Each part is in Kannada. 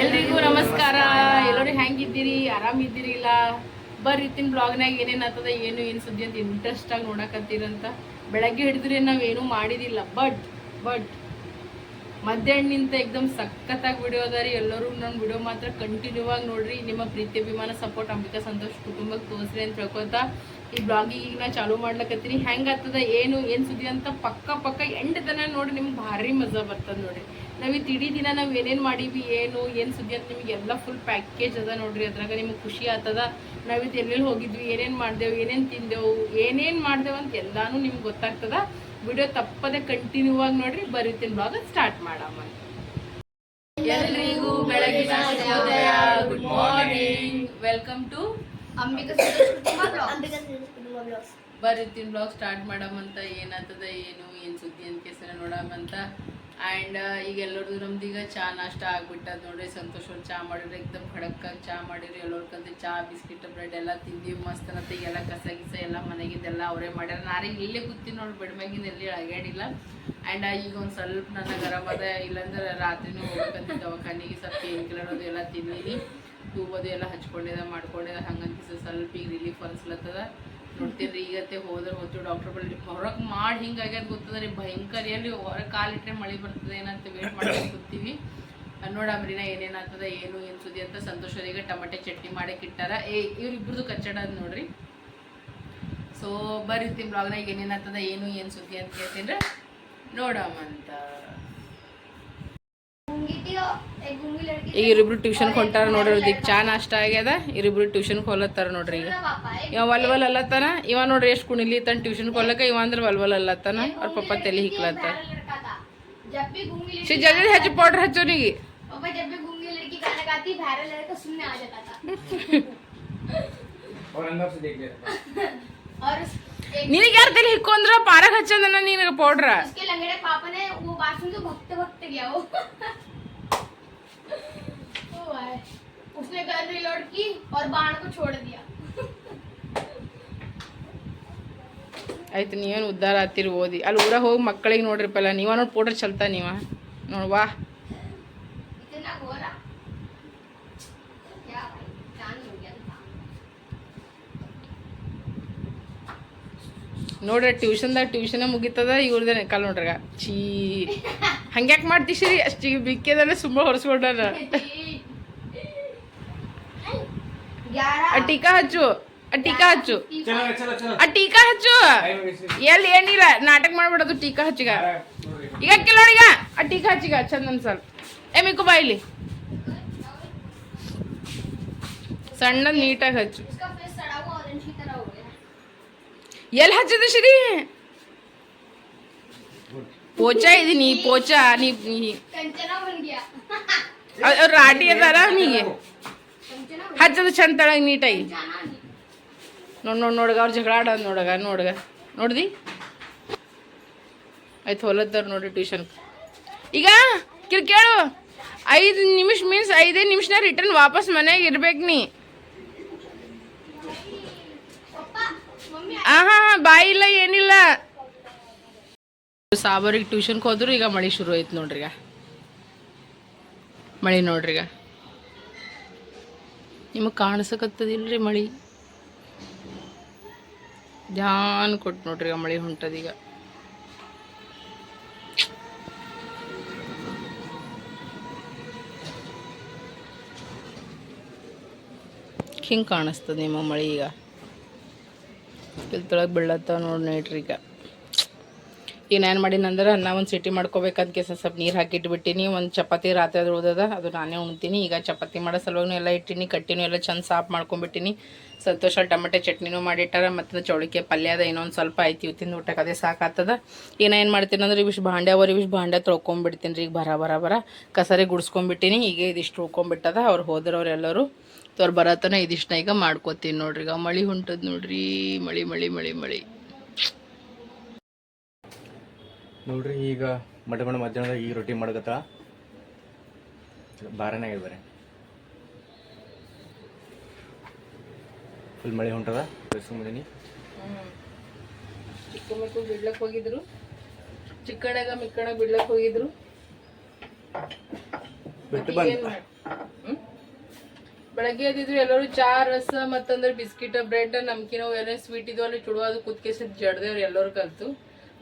ಎಲ್ರಿಗೂ ನಮಸ್ಕಾರ. ಎಲ್ಲರೂ ಹೆಂಗಿದ್ದೀರಿ? ಆರಾಮಿದ್ದೀರಿ ಇಲ್ಲ? ಬರ್ರಿ ಇತ್ತಿನ ಬ್ಲಾಗ್ನಾಗ ಏನೇನ್ ಆಗ್ತದ ಏನು ಏನು ಸುದ್ದಿ ಅಂತ ಇಂಟ್ರೆಸ್ಟಾಗಿ ನೋಡಕತ್ತೀರಂತ. ಬೆಳಗ್ಗೆ ಹಿಡಿದ್ರೆ ನಾವ್ ಏನೂ ಮಾಡಿದಿಲ್ಲ. ಬಟ್ ಬಟ್ ಮಧ್ಯಾಹ್ನನಿಂದ ಎಕ್ದಮ್ ಸಖತ್ತಾಗಿ ವಿಡಿಯೋ ಅದ ರೀ. ಎಲ್ಲರೂ ನನ್ನ ವಿಡಿಯೋ ಮಾತ್ರ ಕಂಟಿನ್ಯೂ ಆಗಿ ನೋಡ್ರಿ. ನಿಮ್ಮ ಪ್ರೀತಿ, ಅಭಿಮಾನ ಸಪೋರ್ಟ್ ಅಂಬಿಕಾ, ಸಂತೋಷ್ ಕುಟುಂಬಕ್ಕೆ ತೋರಿಸ್ರಿ ಅಂತ ಹೇಳ್ಕೊತಾ ಈ ಬ್ಲಾಗಿಗೆ ಈಗ ನಾ ಚಾಲೂ ಮಾಡ್ಲಕತ್ತೀನಿ. ಹೆಂಗ್ ಆಗ್ತದ, ಏನು ಏನು ಸುದ್ದಿ ಅಂತ ಪಕ್ಕ ಪಕ್ಕ ಎಂಟು ತನ ನೋಡಿ ನಿಮ್ಗೆ ಭಾರಿ ಮಜಾ ಬರ್ತದ ನೋಡ್ರಿ. ನಾವು ಈ ಇಡೀ ದಿನ ನಾವು ಏನೇನ್ ಮಾಡೀವಿ, ಏನು ಏನು ಸುದ್ದಿ ಅಂತ ನಿಮ್ಗೆ ಎಲ್ಲ ಫುಲ್ ಪ್ಯಾಕೇಜ್ ಅದ ನೋಡ್ರಿ. ಅದ್ರಾಗ ನಿಮ್ಗೆ ಖುಷಿ ಆಗ್ತದ. ನಾವಿದ್ ಎಲ್ಲೆಲ್ಲಿ ಹೋಗಿದ್ವಿ, ಏನೇನ್ ಮಾಡ್ದೇವು, ಏನೇನ್ ತಿಂದೆವು, ಏನೇನ್ ಮಾಡ್ದೇವು ಅಂತ ಎಲ್ಲಾನು ನಿಮ್ಗೆ ಗೊತ್ತಾಗ್ತದ. ವಿಡಿಯೋ ತಪ್ಪದೆ ಕಂಟಿನ್ಯೂ ಆಗಿ ನೋಡ್ರಿ ಬರೀತೀನಿ ಬ್ಲಾಗ್ ಸ್ಟಾರ್ಟ್ ಮಾಡಮ್ಮ ಎಲ್ರಿಗೂ ಬೆಳಗಿನ ಶುಭೋದಯ good morning welcome to Ambika ಬರೀತೀನಿ ಬ್ಲಾಗ್ ಸ್ಟಾರ್ಟ್ ಮಾಡಮಂತ ಏನಾಗ್ತದ ಏನು ಏನು ಸುದ್ದಿ ಅಂತ ಕೆಸರ ನೋಡಮಂತ ಆ್ಯಂಡ್ ಈಗ ಎಲ್ಲರದು ನಮ್ದು ಈಗ ಚಾ ನಾಷ್ಟ ಆಗ್ಬಿಟ್ಟದ ನೋಡ್ರಿ. ಸಂತೋಷ ಒಂದು ಚಾ ಮಾಡಿದ್ರೆ ಎಕ್ದಮ್ ಖಡಕ್ಕಾಗಿ ಚಾ ಮಾಡಿರಿ. ಎಲ್ಲರ್ಕಂತ ಚಾ, ಬಿಸ್ಕಿಟ್, ಬ್ರೆಡ್ ಎಲ್ಲ ತಿಂದು ಮಸ್ತ್ ಅನ್ನತ್ತೆ. ಎಲ್ಲ ಕಸ ಗಿಸ ಎಲ್ಲ ಮನೆಗಿದ್ದೆಲ್ಲ ಅವರೇ ಮಾಡ್ಯಾರ. ನಾರೇ ಇಲ್ಲೇ ಕೂತೀನಿ ನೋಡಿ ಬೆಡ್ಮ್ಯಾಗಿಂದ ಎಲ್ಲಿ ಅಳಗ್ಯಾಡಿಲ್ಲ ಆ್ಯಂಡ್ ಈಗ ಒಂದು ಸ್ವಲ್ಪ ನನ್ನ ಗರಮ್ ಅದ. ಇಲ್ಲಾಂದ್ರೆ ರಾತ್ರಿನೂ ಹೋಗ್ಬೇಕಂತ ದವಾಖಾನಿಗೆ. ಸ್ವಲ್ಪ ಪೇನ್ ಕಿಲ್ಲರ್ ಅದು ಎಲ್ಲ ತಿಂದೀನಿ. ಟ್ಯೂಬ್ ಅದು ಎಲ್ಲ ಹಚ್ಕೊಂಡಿದೆ, ಮಾಡ್ಕೊಂಡಿದೆ. ಹಂಗಂತ ಸ್ವಲ್ಪ ಈಗ ರಿಲೀಫ್ ಅನ್ಸ್ಲತ್ತದ. ನೋಡ್ತೀರಿ ಈಗತ್ತೆ ಹೋದ್ರೆ ಹೋಗ್ತೀವಿ ಡಾಕ್ಟರ್ ಬಳಿ ಹೊರಗೆ ಮಾಡಿ ಹಿಂಗಾಗ್ಯದ ಗೊತ್ತದ ರೀ, ಭಯಂಕರ ಎಲ್ಲಿ ಹೊರಗೆ ಕಾಲಿಟ್ರೆ ಮಳೆ ಬರ್ತದೆ, ಏನಂತ ವೇಟ್ ಮಾಡ್ಕೊಂಡು ಕೂತೀವಿ. ನೋಡಮ್ರಿ ನಾ ಏನೇನಾಗ್ತದ ಏನು ಏನು ಸುದ್ದಿ ಅಂತ ಸಂತೋಷರಿಗೆ ಟಮಟೆ ಚಟ್ನಿ ಮಾಡಕ್ಕೆ ಇಟ್ಟಾರ. ಏ ಇವ್ರಿಬ್ರದ್ದು ಕಚ್ಚಡ ನೋಡ್ರಿ. ಸೊ ಬರೀತೀನಿ ಬ್ಲಾಗ್ನಾಗ ಏನೇನಾಗ್ತದೆ ಏನು ಏನು ಸುದ್ದಿ ಅಂತ ಕೇಳ್ತೀನಿ ನೋಡಮ್ಮ ಅಂತ. ಈಗ ಟ್ಯೂಷನ್ ಹೊಂಟಾರ ನೋಡ್ರಿ ಈಗ ಚಾ ಅಷ್ಟ ಆಗ್ಯದ ಇವರಿಬ್ರು ಟ್ಯೂಷನ್ ಕೊಲ್ಲತ್ತಾರ ನೋಡ್ರಿ ಈಗ. ಇವ ವಲ್ವಲ್ ಅಲ್ಲತ್ತಾನ ಇವ ನೋಡ್ರಿ ಎಷ್ಟು ಕುಣಿಲಿ ತನ್ ಟ್ಯೂಷನ್ ಕೊಲ್ಲಕ ಇವ ಅಂದ್ರೆ ವಲ್ವಲ್ ಅಲ್ಲತ್ತಾನ ಅವ್ರ ಪಪ್ಪ ತಲೆ ಹಿಕ್ಲತ್ತ ಸಿ ಜಲ್ದಿ ಹೆಚ್ಚು ಪೌಡ್ರ್ ಹಚ್ಚೋನಿಗೆ ನಿನಗೆ ಯಾರ ತಲೆ ಹಿಕ್ಕೊಂದ್ರ ಪಾರಕ್ ಹಚ್ಚಂದ ನಿನಗೆ ಪೌಡ್ರ ಪಾಪನೆ ಭಕ್ತ ಭಕ್ತ उसने गन रिलोड की और बाण को छोड़ दिया ಆಯ್ತು ನೀವೇನು ಉದ್ಧಾರ ಆತಿರಿ ಓದಿ ಅಲ್ಲಿ ಊರಾಗ ಹೋಗಿ ಮಕ್ಕಳಿಗೆ ನೋಡ್ರಿ ಪಲ್ಲ ನೀವ ನೋಡಿ ಪೌಡ್ರ್ ಚಲ್ತಾ ನೀವ ನೋಡ್ ವಾ इतना गोरा क्या भाई जान हो गया था ನೋಡ್ರಿ ಟ್ಯೂಷನ್ದಾಗ ಟ್ಯೂಷನ್ ಮುಗಿತದ ಇವ್ರದೇನೆ ಕಾಲ್ ನೋಡ್ರಿಗ ಛೀ ಹಂಗ್ಯಾಕೆ ಮಾಡ್ತಿಸಿರಿ ಅಷ್ಟು ಈಗ ಬಿಕ್ಕಿದಾನೆ ಸುಮ್ಮ ಹೊರಿಸ್ಕೊಂಡಾನ. ಆ ಟೀಕಾ ಹಚ್ಚು ಆ ಟೀಕಾ ಹಚ್ಚು. ಆ ಟೀಕಾ ಹಚ್ಚು. ಎಲ್ಲಿ ಏನಿಲ್ಲ ನಾಟಕ ಮಾಡ್ಬಿಡೋದು ಟೀಕಾ ಹಚ್ಚಿಗ. ಈಗ ಕೆಲವಡಿಗ ಆ ಟೀಕಾ ಹಚ್ಚಿಗ ಚಂದ ಅನ್ಸಲ್. ಏ ಮಿಕ್ಕು ಬಾ ಇಲ್ಲಿ. ಸಣ್ಣ ನೀಟಾಗಿ ಹಚ್ಚು. ಎಲ್ಲಿ ಹಚ್ಚಿದ ಶ್ರೀ? పోచా ఇది నీ పోచా నీ ರಾಟಿ ಅದಾರ ಅವನಿಗೆ ಹಚ್ಚದ ಚಂದ ತಳಗ ನೀಟಾಗಿ ನೋಡಿ ನೋಡಿ ನೋಡಗ ಅವ್ರು ಜಗಳ ಆಡೋದು ನೋಡಗ ನೋಡಗ ನೋಡ್ದಿ ಆಯ್ತು ಹೊಲದ್ದವ್ರು ನೋಡಿ ಟ್ಯೂಷನ್ ಈಗ ಕಿರ್ಕೇಳು ಐದು ನಿಮಿಷ ಮೀನ್ಸ್ ಐದೇ ನಿಮಿಷನ ರಿಟರ್ನ್ ವಾಪಸ್ ಮನೆಯಾಗ ಇರ್ಬೇಕು ನೀ ಹಾಂ ಹಾಂ ಹಾಂ ಬಾಯಿಲ್ಲ ಏನಿಲ್ಲ ಸಾಬರಿಗೆ ಟ್ಯೂಷನ್ಗೆ ಹೋದ್ರು ಈಗ ಮಳೆ ಶುರು ಆಯ್ತು ನೋಡ್ರಿ ಈಗ ಮಳೆ ನೋಡ್ರಿ ಈಗ ನಿಮಗೆ ಕಾಣಿಸಕತ್ತದಿಲ್ರಿ ಮಳೆ? ಧ್ಯಾನ್ ಕೊಟ್ಟು ನೋಡ್ರಿ ಮಳೆ ಹೊಂಟದೀಗ. ಹಿಂಗೆ ಕಾಣಿಸ್ತದೆ ನಿಮ್ಮ ಮಳೆ ಈಗ. ಕಿಲ್ತೊಳಗೆ ಬೀಳತ್ತಾವ ನೋಡಿ ನೋಡ್ರಿ ಈಗ ಈಗ ನಾನು ಮಾಡೀನಂದ್ರೆ ಅನ್ನ ಒಂದು ಸಿಟಿ ಮಾಡ್ಕೋಬೇಕಂತ ಕೇಸ ಸ್ವಲ್ಪ ನೀರು ಹಾಕಿಟ್ಬಿಟ್ಟಿನಿ. ಒಂದು ಚಪಾತಿ ರಾತ್ರಿ ಅದ್ರ ಉಳ್ದದ, ಅದು ನಾನೇ ಉಣ್ತೀನಿ. ಈಗ ಚಪಾತಿ ಮಾಡೋ ಸಲುವಾಗೂ ಎಲ್ಲ ಇಟ್ಟಿನಿ, ಕಟ್ಟಿನೂ ಎಲ್ಲ ಚಂದ ಸಾಫ್ ಮಾಡ್ಕೊಂಬಿಟ್ಟಿನಿ ಸಂತೋಷ ಟೊಮೆಟೊ ಚಟ್ನಿನೂ ಮಾಡಿಟ್ಟಾರ ಮತ್ತು ಚೌಳಿಕೆ ಪಲ್ಯ ಅದ ಇನ್ನೊಂದು ಸ್ವಲ್ಪ ಐತಿ ತಿಂದು ಊಟಕ್ಕೆ ಅದೇ ಸಾಕಾಗ್ತದ ಏನೇನು ಮಾಡ್ತೀನಿ ಅಂದ್ರೆ, ಇವಿಷ್ಟು ಭಾಂಡೆ ಅವ್ರು ಇವಿಷ್ಟು ಭಾಂಡೆ ತೊಳ್ಕೊಂಬಿಡ್ತೀನಿ ರೀ, ಈಗ ಬರ ಬರ ಬರ. ಕಸರಿ ಗುಡ್ಸ್ಕೊಂಬಿಟ್ಟಿನಿ ಈಗ ಇದಿಷ್ಟು ಉಳ್ಕೊಂಬಿಟ್ಟದ ಅವ್ರು ಹೋದ್ರವ್ರು ಎಲ್ಲರೂ. ತೋರ್ ಬರತನ ಇದಿಷ್ಟನ್ನ ಈಗ ಮಾಡ್ಕೋತೀನಿ ನೋಡ್ರಿ, ಈಗ ಮಳಿ ಹೊಂಟದ್ ನೋಡ್ರಿ, ಮಳಿ ಮಳಿ ಮಳಿ ಮಳಿ. ನೋಡ್ರಿ ಈಗ ಮಟ ಮಡ ಮಧ್ಯಾಹ್ನದಾಗ ಈಗ ರೊಟ್ಟಿ ಮಾಡಕತ್ತ? ಬಾರನೇ ಆಗಿದೆ ಬರೀ. ಫುಲ್ ಮಳೆ ಹೊಂಟದ? ಸುಮ್ಮನೆ ಚಿಕ್ಕ ಮಕ್ಕಳು ಬಿಡ್ಲಕ್ ಹೋಗಿದ್ರು. ಚಿಕ್ಕಣಗ ಮಿಕ್ಕಣ ಬಿಡ್ಲಕ್ ಹೋಗಿದ್ರು. ಬಿಟ್ಟು ಬಂದ? ಬೆಳಗ್ಗೆ ಎದ್ದಿದ್ರು ಎಲ್ಲರೂ ಚಾ ರಸ ಮತ್ತಂದ್ರೆ ಬಿಸ್ಕಿಟ್ ಬ್ರೆಡ್ ನಮ್ಕಿನ ಏನೇ ಸ್ವೀಟ್ ಇದ್ವು ಅಲ್ಲಿ ಚುಡುವ ಅದು ಕುತ್ಕೇಸಿ ಜಡ್ದೇವ್ರು ಎಲ್ಲರೂ ಕಲ್ತು.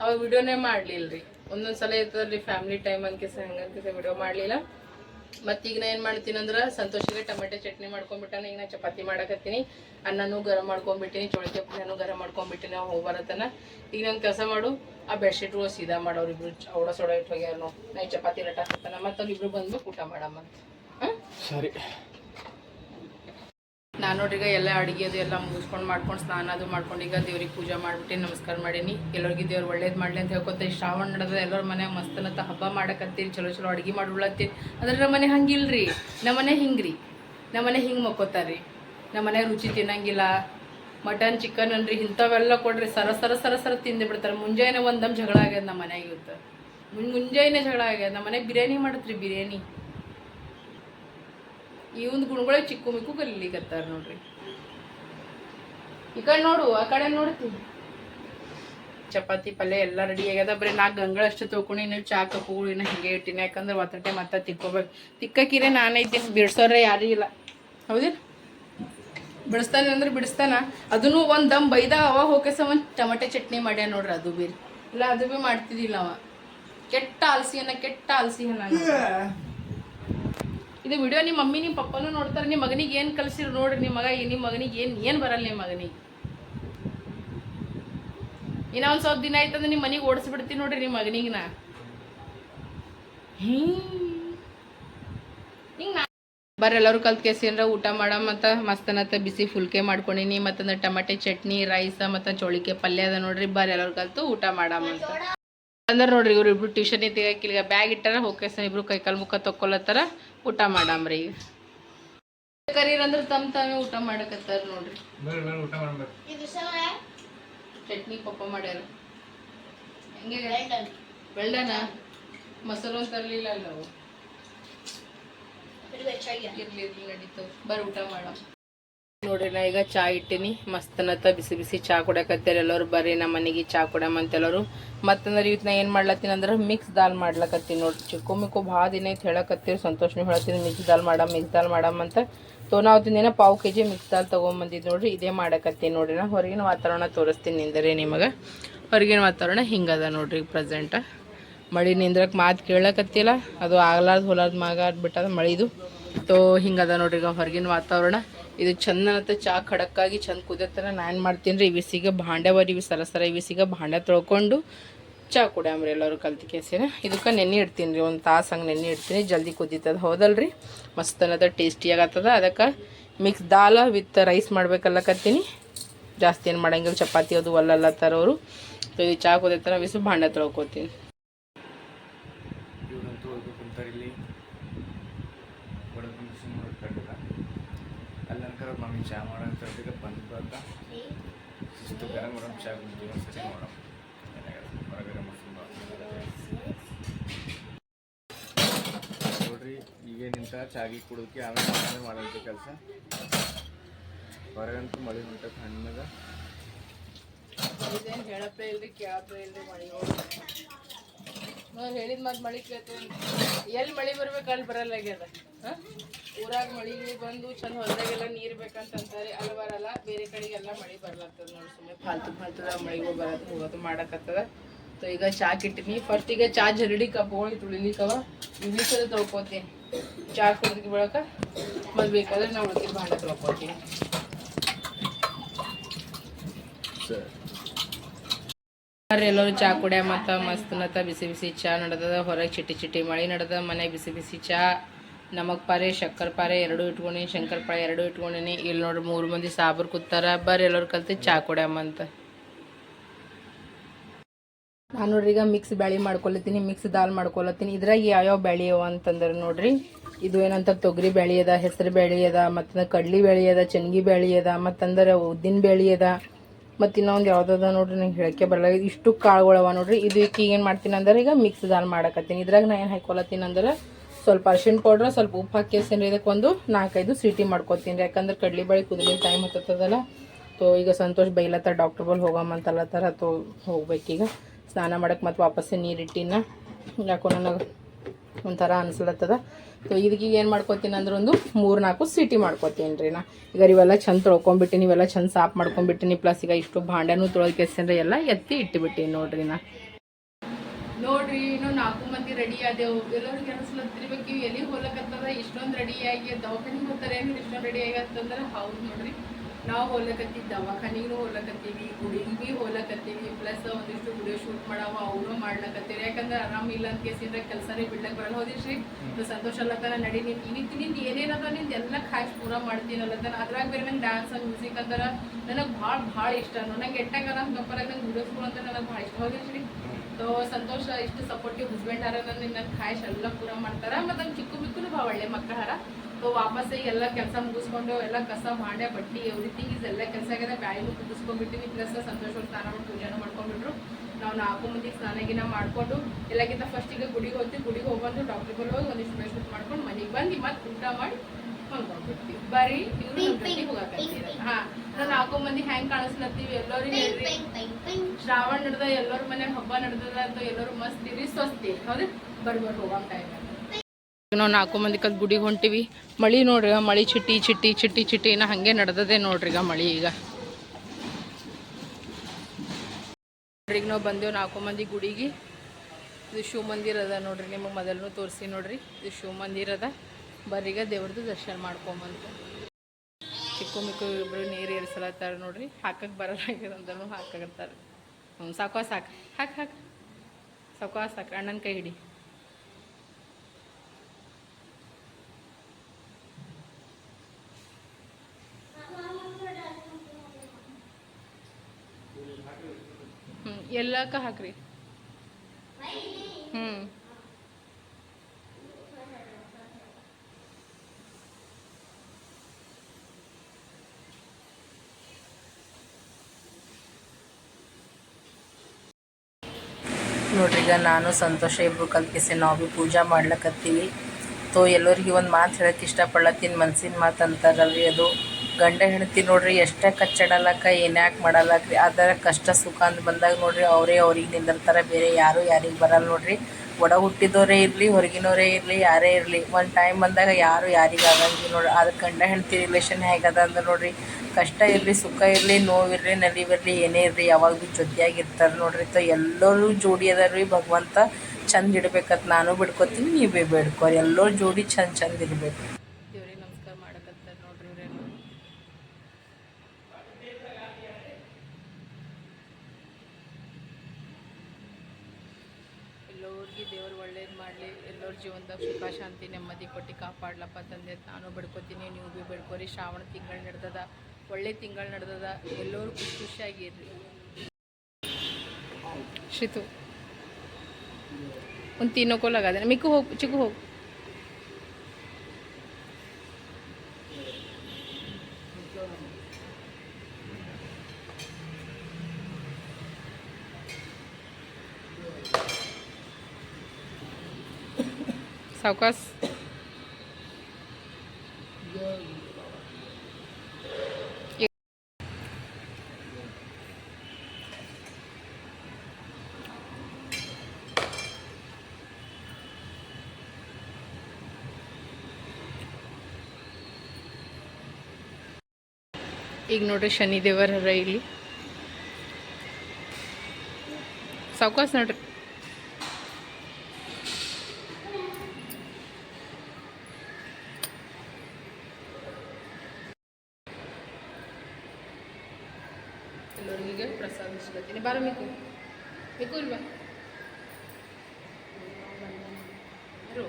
ಅವಾಗ ವಿಡಿಯೋನೇ ಮಾಡ್ಲಿಲ್ರಿ. ಒಂದೊಂದ್ಸಲ ಇರ್ತದ್ರಿ ಫ್ಯಾಮಿಲಿ ಟೈಮ್ ಅನ್ಕೇಸ ಹಂಗಂಕೇಸ ವಿಡಿಯೋ ಮಾಡ್ಲಿಲ್ಲ. ಮತ್ತೀಗ ನಾ ಏನು ಮಾಡ್ತೀನಿ ಅಂದ್ರ ಸಂತೋಷಿಗೆ ಟೊಮೆಟೊ ಚಟ್ನಿ ಮಾಡ್ಕೊಂಡ್ಬಿಟ್ಟನ ಈಗ ನಾ ಚಪಾತಿ ಮಾಡಕತ್ತೀನಿ. ಅನ್ನನೂ ಗರಂ ಮಾಡ್ಕೊಂಡ್ಬಿಟ್ಟಿನಿ ಚೊಳಕೆ ಪುಳಿನೂ ಗರಂ ಮಾಡ್ಕೊಂಡ್ಬಿಟ್ಟಿನಿ ನಾವು ಹೋಗಿ ಬರತ್ತನ. ಈಗ ನಂಗೆ ಕೆಲಸ ಮಾಡು, ಆ ಬೆಡ್ಶೀಟ್ಗಳು ಸೀದಾ ಮಾಡೋರು ಇಬ್ರು ಅವಡ ಸೋಡ ಇಟ್ಟು ಹೋಗ್ಯಾರ ನಾ ನಾ ಚಪಾತಿ ಲಟ ಹಾಕ್ತಾನ, ಮತ್ತೆ ಅವ್ರು ಇಬ್ರು ಬಂದು ಊಟ ಮಾಡಮ್ಮ ಸರಿ. ನಾನು ನೋಡ್ರಿಗ ಎಲ್ಲ ಅಡುಗೆ ಅದು ಎಲ್ಲ ಮುಗಿಸ್ಕೊಂಡು ಮಾಡ್ಕೊಂಡು ಸ್ನಾನ ಅದು ಮಾಡ್ಕೊಂಡು ಈಗ ದೇವ್ರಿಗೆ ಪೂಜೆ ಮಾಡ್ಬಿಟ್ಟು ನಮಸ್ಕಾರ ಮಾಡೀನಿ. ಎಲ್ಲರಿಗೂ ದೇವ್ರು ಒಳ್ಳೇದು ಮಾಡಲಿ ಅಂತ ಹೇಳ್ಕೊತ ಈ ಶ್ರಾವಣ ನಡೆದ ಎಲ್ಲರ ಮನೆ ಮಸ್ತನತ್ತ ಹಬ್ಬ ಮಾಡಕತ್ತೀರಿ, ಚಲೋ ಚಲೋ ಅಡುಗೆ ಮಾಡ್ಬಿಡ್ಲತ್ತೀರಿ ಅಂದ್ರೆ ನಮ್ಮ ಮನೆ ಹಂಗಿಲ್ರಿ ನಮ್ಮ ಮನೆ ಹಿಂಗ್ರಿ. ನಮ್ಮ ಮನೆ ಹಿಂಗೆ ಮಕ್ಕೋತಾರ್ರಿ. ನಮ್ಮ ಮನೆ ರುಚಿ ತಿನ್ನಂಗಿಲ್ಲ. ಮಟನ್, ಚಿಕನ್ ಅನ್ರಿ, ಇಂಥವೆಲ್ಲ ಕೊಡ್ರಿ, ಸರ ಸರ ಸರ ಸರ ತಿಂದು ಬಿಡ್ತಾರೆ. ಮುಂಜಾನೆ ಒಂದಮ್ ಜಗಳ ಆಗ್ಯದ ನಮ್ಮ ಮನೆಗೆ ಇವತ್ತು. ಮುಂಜಾನೆ ಜಗಳ ಆಗ್ಯದ. ನಮ್ಮ ಮನೆಗೆ ಬಿರಿಯಾನಿ ಮಾಡತ್ರಿ, ಬಿರಿಯಾನಿ. ಈ ಒಂದು ಗುಣಗಳೇ ಚಿಕ್ಕು ಮಿಕ್ಕು ಕಲೀಲಿಕತ್ತಾರ ನೋಡ್ರಿ. ಈ ಕಡೆ ನೋಡು, ಆ ಕಡೆ ನೋಡ್ತೀನಿ ಚಪಾತಿ, ಪಲ್ಯ ಎಲ್ಲ ರೆಡಿ ಆಗ್ಯದ. ಬರೀ ನಾಲ್ಕು ಗಂಗಳಷ್ಟು ತೊಗೊಂಡು ಇನ್ನು ಚಾ ಕಪ್ಪುಗಳು ಇನ್ನು ಹಿಂಗೆ ಇಟ್ಟಿನಿ. ಯಾಕಂದ್ರೆ ಒತ್ತಟೆ ಮತ್ತೆ ತಿಕ್ಕೋಬೇಕು. ತಿಕ್ಕಕ್ಕಿರೆ ಇದ್ದೀನಿ ಬಿಡಿಸೋರೆ ಯಾರೂ ಇಲ್ಲ. ಹೌದಿಲ್ಲ ಬಿಡಿಸ್ತಾನೆ ಅಂದ್ರೆ ಬಿಡಿಸ್ತಾನ. ಅದನ್ನು ಒಂದು ದಮ್ ಬೈದ ಅವ ಹೋಕೆ ಒಂದು ಟೊಮೆಟೊ ಚಟ್ನಿ ಮಾಡ್ಯ ನೋಡ್ರಿ ಅದು ಬೀರಿ ಇಲ್ಲ, ಅದು ಬಿ ಮಾಡ್ತಿದ್ದಿಲ್ಲ ಅವ. ಕೆಟ್ಟ ಆಲ್ಸಿ ಅನ್ನ ಕೆಟ್ಟ ಆಲ್ಸಿ ಅನ್ನ ಇದು ವಿಡಿಯೋ ನಿಮ್ಮ ಮಮ್ಮಿ ನಿಮ್ಮ ಪಪ್ಪನೂ ನೋಡ್ತಾರೆ. ನಿಮ್ಮ ಮಗನಿಗೆ ಏನು ಕಲಿಸಿರು ನೋಡ್ರಿ ನಿಮ್ಮ ಮಗ. ನಿಮ್ಮ ಮಗನಿಗೆ ಏನು ಏನು ಬರಲ್ಲ ನಿಮ್ಮ ಮಗನಿಗೆ. ಇನ್ನ ಒಂದು ಸ್ವಲ್ಪ ದಿನ ಆಯ್ತಂದ್ರೆ ನಿಮ್ಮ ಮನೆಗೆ ಓಡಿಸ್ಬಿಡ್ತೀನಿ ನೋಡ್ರಿ ನಿಮ್ಮ ಮಗನಿಗೆ ನಾ ಹಿಂಗೆ ನಾ ಬರ್ರಿ ಎಲ್ಲರೂ ಕಲ್ತು ಕೇಸಿನ್ರ ಊಟ ಮಾಡ ಮತ್ತು ಮಸ್ತನತ್ತ ಬಿಸಿ ಫುಲ್ಕೆ ಮಾಡ್ಕೊಂಡಿನಿ. ಮತ್ತಂದ್ರೆ ಟಮಾಟೆ ಚಟ್ನಿ, ರೈಸ ಮತ್ತು ಚೋಳಿಕೆ ಪಲ್ಯ ಅದ ನೋಡ್ರಿ. ಬರ್ರಿ ಎಲ್ಲರೂ ಕಲ್ತು ಊಟ ಮಾಡಮ್ಮ ಅಂತ. ಅಂದ್ರೆ ನೋಡ್ರಿ ಇವ್ರು ಇಬ್ರು ಟ್ಯೂಷನ್ ತೆಗಿಯಕಿಲ್ಲ ಬ್ಯಾಗ್ ಇಟ್ಟಾರ ಹೋಗ್ಕೇಸ ಇಬ್ರು ಕೈಕಾಲು ಮುಖ ತಕ್ಕೊಲತ್ತಾರ ಊಟ ಮಾಡಾಮ್ರಿ ಈಗ ಕರೀರಂದ್ರೆ ತಮ್ ತಾವೇ ಊಟ ಮಾಡಕತ್ತಾರ ನೋಡ್ರಿ. ಚಟ್ನಿ ಪಪ್ಪ ಮಾಡ್ಯಾರ. ಹೆಂಗೆ ಮೊಸರು ಅಂತ ತರಲಿಲ್ಲ ಅಲ್ಲ ಅವು. ಇದು ಹೆಚ್ಚಾಗಿ. ಇರ್ಲಿ ಇರ್ಲಿ ನಡೀತಾವ. ಬರ್ರಿ ಊಟ ಮಾಡೋ ನೋಡ್ರಿ ನಾ ಈಗ ಚಾ ಇಟ್ಟಿನಿ. ಮಸ್ತನತ್ತ ಬಿಸಿ ಬಿಸಿ ಚಾ ಕುಡಕತ್ತೀರಿ ಎಲ್ಲರೂ. ಬರ್ರಿ ನಮ್ಮ ಮನೆಗೆ ಚಾ ಕುಡಮಂತ ಎಲ್ಲರೂ. ಮತ್ತಂದ್ರೆ ಇವತ್ತು ನಾ ಏನು ಮಾಡ್ಲತ್ತೀನಿ ಅಂದ್ರೆ ಮಿಕ್ಸ್ ದಾಲ್ ಮಾಡ್ಲಕತ್ತೀನಿ ನೋಡ್ರಿ ಚಿಕ್ಕು ಮಿಕ್ಕು ಭಾಳ ದಿನ ಐತೆ ಹೇಳಕತ್ತೀರಿ. ಸಂತೋಷನೂ ಹೇಳತ್ತೀನಿ ಮಿಕ್ಸ್ ದಾಲ್ ಮಾಡಮ್ ಮಿಕ್ಸ್ ದಾಲ್ ಮಾಡಮ್ ಅಂತ. ತೋ ನಾವು ದಿನ ಪಾವು ಕೆ ಜಿ ಮಿಕ್ಸ್ ದಾಲ್ ತೊಗೊಂಬಂದಿದ್ದು ನೋಡ್ರಿ. ಇದೇ ಮಾಡಕತ್ತೀನಿ ನೋಡ್ರಿ. ನಾ ಹೊರಗಿನ ವಾತಾವರಣ ತೋರಿಸ್ತೀನಿ ನಿಂದರೆ ನಿಮಗೆ. ಹೊರಗಿನ ವಾತಾವರಣ ಹಿಂಗದ ನೋಡ್ರಿ ಪ್ರೆಸೆಂಟ ಮಳೆ ನಿಂದ್ರಕ್ಕೆ ಮಾತು ಕೇಳಕತ್ತಿಲ್ಲ. ಅದು ಆಗ್ಲಾರ್ದು, ಹೊಲಾರ್ದು ಮಾಗ ಬಿಟ್ಟದ ಮಳಿದು. ತೋ, ಹಿಂಗದ ನೋಡ್ರಿ ಈಗ ಹೊರಗಿನ ವಾತಾವರಣ. ಇದು ಚಂದನತ್ತ ಚಾ ಖಡಕ್ಕಾಗಿ ಚಂದ ಕುದಿಯತ್ತನ ನಾನು ಏನು ಮಾಡ್ತೀನಿ ರೀ ಇವಿಸಿಗೆ ಇವಿ ಸರ ಸರ ಇವಿಸಿಗೆ ಭಾಂಡೆ ತೊಳ್ಕೊಂಡು ಚಾ ಕುಡಿಯಮ್ರಿ ಎಲ್ಲರೂ ಕಲ್ತು ಕೇಸಿನ. ಇದಕ್ಕೆ ನೆನೆ ಇಡ್ತೀನಿ ರೀ, ಒಂದು ತಾಸು ಹಂಗೆ ನೆನೆ ಇಡ್ತೀನಿ. ಜಲ್ದಿ ಕುದೀತದ ಹೌದಲ್ರಿ? ಮಸ್ತ್ ಅನ್ನದ ಟೇಸ್ಟಿಯಾಗತ್ತದ ಅದಕ್ಕೆ ಮಿಕ್ಸ್ ದಾಲ ವಿತ್ ರೈಸ್ ಮಾಡ್ಬೇಕಲ್ಲಕತ್ತೀನಿ ಜಾಸ್ತಿ ಏನು ಮಾಡಂಗಿಲ್ಲ. ಚಪಾತಿ ಅದು ಒಲ್ಲಲ್ಲ ತರೋರು. ಇದು ಚಾ ಕುದಿಯತ್ತನ ಬಿಸಿ ಭಾಂಡೆ ತೊಳ್ಕೊತೀನಿ ಇವ್ರಂತೂ ಹೋಗ್ಬೇಕು ಕುಂತಾರೆ ಇಲ್ಲಿ ಬಡದು ಮಿಷನ್ ಕಟ್ಟಿದ ಅಲ್ಲಿ ಅನ್ಕರ ಮಮ್ಮಿ ಚಾ ಮಾಡೋಂತ ಹೇಳ್ತಿದ್ದೆ ಬಂದು ಬರ್ತಾ. ಶಿಸ್ತು ಗರಂ ಗರಂ ಚಾ ಕುಡಿದು ಒಂದು ಸರಿ ಮಾಡೋಣ. ಹೊರಗಡೆ ನೋಡ್ರಿ, ಈಗ ನಿಂತ ಚಾಗಿ ಕುಡೋಕೆ ಆಮೇಲೆ ಮಾಡೋಂಥ ಕೆಲಸ. ಹೊರಗಂತೂ ಮಳೆ ಹೊಂಟ ತಣ್ಣಗ ಇದೇನು ಹೇಳಪ್ಲೇ ಇಲ್ರಿ ಕೇಳಪ್ಪ ಇಲ್ರಿ ಮಳೆ ನಾನು ಹೇಳಿದ ಮತ್ತೆ ಮಳೆ ಕೇಳ್ತೀನಿ ಎಲ್ಲಿ ಮಳೆ ಬರ್ಬೇಕು ಅಲ್ಲಿ ಬರಲ್ಲ ಆಗ್ಯದ. ಊರಾಗ ಮಳೆ ಬಂದು ಚಂದ ಹೊಲದಾಗೆಲ್ಲ ನೀರು ಬೇಕಂತಂತಾರೆ ಅಲ್ಲಿ ಬರಲ್ಲ. ಬೇರೆ ಕಡೆಗೆಲ್ಲ ಮಳೆ ಬರ್ಲತ್ತದ ನೋಡಿ ಸುಮ್ಮನೆ ಫಾಲ್ತು ಫಾಲ್ತದ ಮಳೆಗೂ ಬರೋದು ಹೋಗೋದು ಮಾಡಕತ್ತದ. ಸೊ ಈಗ ಚಾ ಕಿಟ್ಟಿನಿ. ಫಸ್ಟ್ ಈಗ ಚಾ ಜರಡಿ ಕಪ್ಗಳು ತುಳಿಲಿಕ್ಕವ. ಇವ್ಲಿಕ್ಕದ ತೊಳ್ಕೊತೀನಿ. ಚಾ ಕುಡಿದ ಬಳಕ ಮತ್ತೆ ಬೇಕಾದ್ರೆ ನಾವು ಉಳಿದ ಭಾಂಡೆ ತೊಳ್ಕೊತೀನಿ. ಸರಿ. ಎಲ್ಲರೂ ಚಾ ಕುಡಿಯ, ಮತ್ತು ಮಸ್ತನತ್ತ ಬಿಸಿ ಬಿಸಿ ಚಾ ನಡ್ದದ. ಹೊರಗೆ ಚಿಟಿ ಚಿಟಿ ಮಳೆ ನಡ್ದ ಮನೆ ಬಿಸಿ ಬಿಸಿ ಚಾ. ನಮಗ್ ಪಾರೆ ಶಕ್ಕರ್ ಪಾರೆ ಎರಡು ಇಟ್ಕೊಂಡಿ ಶಂಕರ್ ಪಾಳೆ ಎರಡು ಇಟ್ಕೊಂಡಿನಿ. ಇಲ್ಲಿ ನೋಡ್ರಿ ಮೂರು ಮಂದಿ ಸಾಬ್ರು ಕೂತಾರ. ಬರ್ರಿ ಎಲ್ಲರೂ ಕಲ್ತು ಚಾ ಕುಡಿಯಮ್ಮಂತ ನಾನು ನೋಡ್ರಿ ಈಗ ಮಿಕ್ಸ್ ಬ್ಯಾಳಿ ಮಾಡ್ಕೊಳತ್ತೀನಿ ಮಿಕ್ಸ್ ದಾಲ್ ಮಾಡ್ಕೊಳತ್ತೀನಿ ಇದ್ರಾಗ ಯಾವ್ಯಾವ ಬ್ಯಾಳಿ ಅವ ಅಂತಂದ್ರೆ ನೋಡ್ರಿ. ಇದು ಏನಂತ ತೊಗರಿ ಬ್ಯಾಳಿ ಅದ, ಹೆಸರು ಬ್ಯಾಳಿ ಅದ ಮತ್ತು ಕಡ್ಲಿ ಬ್ಯಾಳಿ ಅದ, ಚನ್ಗಿ ಬ್ಯಾಳಿ ಅದ, ಮತ್ತಂದ್ರೆ ಉದ್ದಿನ ಬ್ಯಾಳಿ ಅದ. ಮತ್ತು ಇನ್ನೊಂದು ಯಾವುದದ ನೋಡ್ರಿ ನಂಗೆ ಹೇಳಕ್ಕೆ ಬರಲ್ಲ. ಇಷ್ಟು ಕಾಳುಗಳವ ನೋಡ್ರಿ. ಇದು ಈಗ ಏನು ಮಾಡ್ತೀನಿ ಅಂದ್ರೆ ಈಗ ಮಿಕ್ಸ್ ದಾಲ್ ಮಾಡಕತ್ತೀನಿ. ಇದ್ರಾಗ ನಾನು ಏನು ಹಾಕೊಳತ್ತೀನಿ ಅಂದ್ರೆ ಸ್ವಲ್ಪ ಅರ್ಶಿಣ ಪೌಡ್ರ್ ಸ್ವಲ್ಪ ಉಪ್ಪು ಹಾಕಿ ಇದಕ್ಕೆ ಒಂದು ನಾಲ್ಕೈದು ಸೀಟಿ ಮಾಡ್ಕೊತೀನಿ. ರೀ ಯಾಕಂದ್ರೆ ಕಡ್ಲಿ ಬಳಿ ಕುದಿಲಿ ಟೈಮ್ ಹತ್ತದಲ್ಲ ತೋ ಈಗ ಸಂತೋಷ್ ಬೈಲತ್ತಾರ ಡಾಕ್ಟರ್ ಬಲ್ ತರ ತೋ ಹೋಗ್ಬೇಕೀಗ ಸ್ನಾನ ಮಾಡಕ್ಕೆ ಮತ್ತೆ ವಾಪಸ್ಸೇ ನೀರಿಟ್ಟಿನ. ಯಾಕೋ ನನಗೆ ಒಂಥರ ಅನ್ಸ್ಲತ್ತದ. ಇದಕ್ಕೆ ಏನು ಮಾಡ್ಕೊತೀನಿ ಅಂದ್ರೆ ಒಂದು ಮೂರು ನಾಲ್ಕು ಸಿಟಿ ಮಾಡ್ಕೊತೀನಿ ರೀ ನಾ. ಈಗ ಇವೆಲ್ಲ ಚಂದ ತೊಳ್ಕೊಂಬಿಟ್ಟಿನಿ ಇವೆಲ್ಲ ಚಂದ ಸಾಫ್ ಮಾಡ್ಕೊಂಬಿಟ್ಟಿನಿ. ಪ್ಲಸ್ ಈಗ ಇಷ್ಟು ಭಾಂಡೆನೂ ತೊಳ್ಕೆಸಂದ್ರೆ ಎಲ್ಲ ಎತ್ತಿ ಇಟ್ಟುಬಿಟ್ಟಿನಿ ನೋಡ್ರಿ ನಾ. ನೋಡ್ರಿ, ಇನ್ನು ನಾಲ್ಕು ಮಂದಿ ರೆಡಿ ಆದೆವು. ಎಲ್ಲರಿಗೆ ಅನಿಸ್ಲತ್ತಿರ್ಬೇಕು ಇವು ಎಲ್ಲಿ ಹೋಲಕತ್ತದ? ಇಷ್ಟೊಂದು ರೆಡಿ ಆಗಿ ದವಾಖಾನೆ ಹೋಗ್ತಾರೆ ಏನು ಇಷ್ಟೊಂದು ರೆಡಿ ಆಗತ್ತಂದ್ರೆ ಹೌದು ನೋಡ್ರಿ. ನಾವು ಹೋಲಕತ್ತೀವಿ ದವಾಖಾನಿಗೂ ಹೋಲಕತ್ತೀವಿ, ಗುಡಿಗೆ ಭೀ ಪ್ಲಸ್ ಒಂದಿಷ್ಟು ವಿಡಿಯೋ ಶೂಟ್ ಮಾಡವ, ಅವನು ಮಾಡ್ಲಕತ್ತೀವಿ ಯಾಕಂದ್ರೆ ಆರಾಮಿಲ್ಲ ಅಂತ ಕೇಸಿಂದ ಕೆಲಸನೇ ಬಿಡ್ಲಕ್ಕೆ ಬರಲ್ಲ. ಹೋದಿಶ್ರಿ ಸಂತೋಷ ಅಲ್ಲತ್ತಾನ ನಡಿ ನೀನು ಇವತ್ತು ನಿಂದು ಏನೇನದ ನಿಂದು ಎಲ್ಲ ಖಾಯ್ ಪೂರ ಮಾಡ್ತೀನಿ ಅಲ್ಲತನ ಅದ್ರಾಗ ಬೇರೆ ನಂಗೆ ಡ್ಯಾನ್ಸ್ ಮ್ಯೂಸಿಕ್ ಅಂದ್ರೆ ನನಗೆ ಭಾಳ ಭಾಳ ಇಷ್ಟ. ನಂಗೆ ಎಟ್ಟಾಗ ಅಂತ ಕಂಪರಾಗ ನಂಗೆ ವಿಡಿಯೋಸ್ಗಳು ಅಂತ ನನಗೆ ಭಾಳ ಇಷ್ಟ. ಹೋದಿಶ್ರಿ ಸೊ ಸಂತೋಷ, ಇಷ್ಟು ಸಪೋರ್ಟಿವ್ ಹಸ್ಬೆಂಡ್ ಹಾರ ನನ್ನ ಖಾಯಶ್ ಎಲ್ಲ ಪೂರ ಮಾಡ್ತಾರ. ಮತ್ತು ನಂಗೆ ಚಿಕ್ಕ ಬಿಕ್ಕೂ ಭಾಳ ಒಳ್ಳೆ ಮಕ್ಕಳ ಹಾರ ಸೊ ವಾಪಸ್ ಎಲ್ಲ ಕೆಲಸ ಮುಗಿಸ್ಕೊಂಡು ಎಲ್ಲ ಕಸ ಮಾಡೆ ಬಟ್ಟಿ ಎವ್ರಿಥಿಂಗ್ ಇಸ್ ಎಲ್ಲ ಕೆಲಸ ಆಗಿದೆ. ಬ್ಯಾಳಿನೂ ಕುದಿಸ್ಕೊಂಡ್ಬಿಟ್ಟಿನಿ ಪ್ಲಸ್ ಸಂತೋಷವಾಗಿ ಸ್ನಾನ ಮಾಡಿ ಪೂಜೆನೂ ಮಾಡ್ಕೊಂಡ್ಬಿಟ್ರು. ನಾವು ನಾಲ್ಕು ಮಂದಿಗೆ ಸ್ನಾನಗಿನ ಮಾಡಿಕೊಂಡು ಎಲ್ಲಕ್ಕಿಂತ ಫಸ್ಟ್ ಈಗ ಗುಡಿಗೆ ಹೋಗ್ತೀವಿ. ಗುಡಿಗೆ ಹೋಗ್ಬಂದು ಡಾಕ್ಟ್ರಿಗೆ ಬರೋ ಹೋಗಿ ಒಂದಿಷ್ಟು ಮೆಷೂಟ್ ಮಾಡ್ಕೊಂಡು ಮನೆಗೆ ಬಂದು ಮತ್ತೆ ಊಟ ಮಾಡಿ ಮಲ್ಕೊಂಡ್ಬಿಡ್ತೀವಿ ಬರೀ ಇವರು ನಮ್ಮ ಹಾಂ ಹೋಗಕತ್ತೀರ ಹಾ ನಾವು ನಾಲ್ಕು ಮಂದಿ ಹೆಂಗ್ ಕಾಣಿಸ್ಲತ್ತೀವಿ? ಎಲ್ಲರಿಗೂ ಹೇಳ್ರಿ. ಶ್ರಾವಣ ನಡೆದ ಎಲ್ಲರ ಮನ್ಯಾಗ ಹಬ್ಬ ನಡೆದದ ಅಂತ ಎಲ್ಲರೂ ಮಸ್ತ್ ಇರಿ ಸ್ವಸ್ತಿ. ಹೌದು? ಬರ್ಬರ್ ಹೋಗೋ ಟೈಮ್ ನಾವು ನಾಲ್ಕು ಮಂದಿ ಕಲ್ ಗುಡಿಗೆ ಹೊಂಟಿವಿ. ಮಳಿ ನೋಡ್ರಿ, ಮಳಿ ಚಿಟ್ಟಿ ಚಿಟ್ಟಿ ಚಿಟ್ಟಿ ಚಿಟ್ಟಿ ಇನ್ನ ಹಂಗೆ ನಡೆದದೆ ನೋಡ್ರಿ ಈಗ ಮಳಿ ಈಗ. ಈಗ ನಾವು ಬಂದೇವು ನಾಲ್ಕು ಮಂದಿ ಗುಡಿಗೆ. ಇದು ಶಿವ ಮಂದಿರ ಅದ ನೋಡ್ರಿ, ನಿಮಗೆ ಮೊದಲನು ತೋರಿಸಿ ನೋಡ್ರಿ. ಇದು ಶಿವ ಮಂದಿರ ಅದ ಬರ್ರೀಗ ದೇವ್ರದ್ದು ದರ್ಶನ ಮಾಡ್ಕೊಂಬಂತ ಚಿಕ್ಕ ಮಿಕ್ಕು ಇಬ್ಬರು ನೀರು ಏರಿಸಲತ್ತಾರ ನೋಡ್ರಿ. ಹಾಕಕ್ಕೆ ಬರಲಾಗ್ಯದ ಅಂದ್ರೂ ಹ್ಞೂ ಸಾಕು ಸಾಕು. ಹಾಕ್ ಹಾಕ್. ಸಾಕು ಸಾಕು. ಅಣ್ಣನ ಕೈ ಹಿಡಿ. ಎಲ್ಲಕ್ಕ ಹಾಕ್ರಿ. ಹ್ಮ್. ನೋಡ್ರಿ ಈಗ ನಾನು ಸಂತೋಷ ಇಬ್ರು ಕಲ್ಪಿಸಿ ನಾವು ಪೂಜಾ ಮಾಡ್ಲಕತ್ತೀವಿ. ತೋ ಎಲ್ಲರಿಗೆ ಒಂದು ಮಾತು ಹೇಳಕ್ಕೆ ಇಷ್ಟಪಡ್ಲತ್ತೀನಿ, ಮನ್ಸಿನ ಮಾತು ಅಂತಾರಲ್ರಿ ಅದು. ಗಂಡ ಹೆಂಡತಿ ನೋಡ್ರಿ ಎಷ್ಟೇ ಕಚ್ಚಡಲಕ್ಕ ಏನ್ಯಾಕೆ ಮಾಡಲಕ್ರಿ ಅದರ ಕಷ್ಟ ಸುಖ ಅಂತ ಬಂದಾಗ ನೋಡ್ರಿ ಅವರೇ ಅವ್ರಿಗೆ ನಿಂದಿರ್ತಾರೆ, ಬೇರೆ ಯಾರು ಯಾರಿಗೆ ಬರಲ್ಲ ನೋಡ್ರಿ. ಒಡ ಹುಟ್ಟಿದವರೇ ಇರಲಿ ಹೊರಗಿನವರೇ ಇರಲಿ, ಯಾರೇ ಇರಲಿ, ಒಂದು ಟೈಮ್ ಬಂದಾಗ ಯಾರು ಯಾರಿಗೆ ಆಗಂಗಿಲ್ಲ ನೋಡ್ರಿ. ಅದ್ರ ಗಂಡ ಹೆಂಡತಿ ರಿಲೇಷನ್ ಹೇಗದ ಅಂದ್ರೆ ನೋಡ್ರಿ. ಕಷ್ಟ ಇರಲಿ, ಸುಖ ಇರಲಿ, ನೋವಿರಲಿ, ನಲಿವಿರಲಿ, ಏನೇ ಇರಲಿ ಯಾವಾಗ ಭೀ ಜೊತೆಯಾಗಿರ್ತಾರೆ ನೋಡ್ರಿ. ತ ಎಲ್ಲರೂ ಜೋಡಿ ಅದಾರ್ರಿ ಭಗವಂತ. ಚಂದ ಇಡ್ಬೇಕಂತ ನಾನು ಬಿಡ್ಕೊತೀನಿ, ನೀವು ಭೀ ಬೇಡ್ಕೋರಿ ಎಲ್ಲರೂ ಜೋಡಿ ಚಂದ ಚಂದ ಇರಬೇಕು ದೇವ್ರಿಗೆ ನಮಸ್ಕಾರ ಮಾಡಕತ್ತಾರೆ ನೋಡ್ರಿ ಇವ್ರೇನು. ದೇವ್ರು ಒಳ್ಳೇದು ಮಾಡಲಿ, ಎಲ್ಲರ ಜೀವನದಾಗ ಸುಖ, ಶಾಂತಿ, ನೆಮ್ಮದಿ ಕೊಟ್ಟು ಕಾಪಾಡ್ಲಪ್ಪ ತಂದೆ ನಾನು ಬಿಡ್ಕೊತೀನಿ, ನೀವು ಭೀ ಬಿಡ್ಕೋರಿ. ಶ್ರಾವಣ ತಿಂಗಳು ನಡೆದದ, ಒಳ್ಳೆ ತಿಂಗಳು ನಡೆದದ, ಎಲ್ಲರೂ ಖುಷಿ ಖುಷಿಯಾಗಿರ್ರಿ ಶ್ರಿತು ಒಂದು ತಿನ್ನೋಕೋ ಲಗಾದೆ ಮಿಕ್ಕು ಹೋಗು ಚಿಕ್ಕು ಹೋಗು ಸಾವಕಾಸ್ ಈಗ ನೋಡ್ರಿ ಶನಿ ದೇವರ ಹರ ಇಲ್ಲಿ. ಸಾವಕಾಸ್ ನೋಡ್ರಿ. ಎಲ್ಲರಿಗೆ ಪ್ರಸಾದ ಇಸ್ಕೊತೀನಿ ಬಾರ ಮಿಕ್ಕು ಮಿಕ್ಕು ಇಲ್ವಾ ಇರು.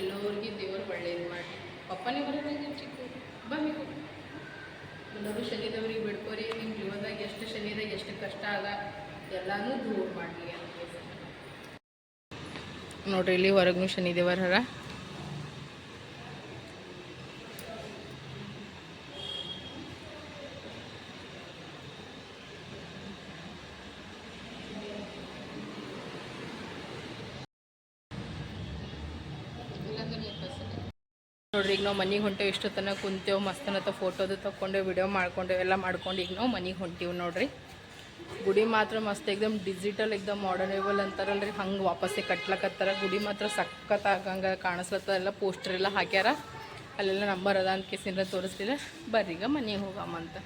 ಎಲ್ಲರಿಗೆ ದೇವರು ಒಳ್ಳೇದು ಮಾಡಿ ಪಪ್ಪನೇ ಬರೋದಂಗೆ ಚಿಕ್ಕ ಬಾ ಮಿಕು ಎಲ್ಲರೂ ಶನಿದವ್ರಿಗೆ ಬಿಡ್ಕೋರಿ ನಿಮ್ಮ ಜೀವನದಾಗ ಎಷ್ಟು ಶನಿದಾಗ ಎಷ್ಟು ಕಷ್ಟ ಅದ ಎಲ್ಲಾನು ದೂರ ಮಾಡಲಿ ಅಂತ ನೋಡ್ರಿ, ಇಲ್ಲಿ ಹೊರಗೂ ಶನಿದೇವರ ಹರ ನೋಡ್ರಿ, ಈಗ ನಾವು ಮನೆಗೆ ಹೊಂಟೇವು ಇಷ್ಟು ತನಕ ಕುಂತೇವು ಮಸ್ತನತ್ತ ಫೋಟೋದು ತಗೊಂಡೇವು ವಿಡಿಯೋ ಮಾಡ್ಕೊಂಡೆವು, ಎಲ್ಲ ಮಾಡ್ಕೊಂಡು ಈಗ ನಾವು ಮನೆಗೆ ಹೊಂಟೀವಿ ನೋಡ್ರಿ. ಗುಡಿ ಮಾತ್ರ ಮಸ್ತ್ ಎಕ್ದಮ್ ಡಿಜಿಟಲ್ ಎಕ್ದಮ್ ಮಾಡರ್ನೇಬಲ್ ರೀ ಹಂಗೆ ವಾಪಸ್ಸೇ ಕಟ್ಲಕತ್ತಾರ. ಗುಡಿ ಮಾತ್ರ ಸಖತ್ ಆಗಂಗೆ ಕಾಣಿಸ್ಲತ್ತದ ಎಲ್ಲ ಪೋಸ್ಟರ್ ಎಲ್ಲ ಹಾಕ್ಯಾರ. ಅಲ್ಲೆಲ್ಲ ನಂಬರ್ ಅದ ಅಂತ ಕೇಸಿಂದ ತೋರಿಸ್ಲಿಲ್ಲ. ಬರ್ರೀಗ ಮನೆಗೆ ಹೋಗಮ್ಮಂತ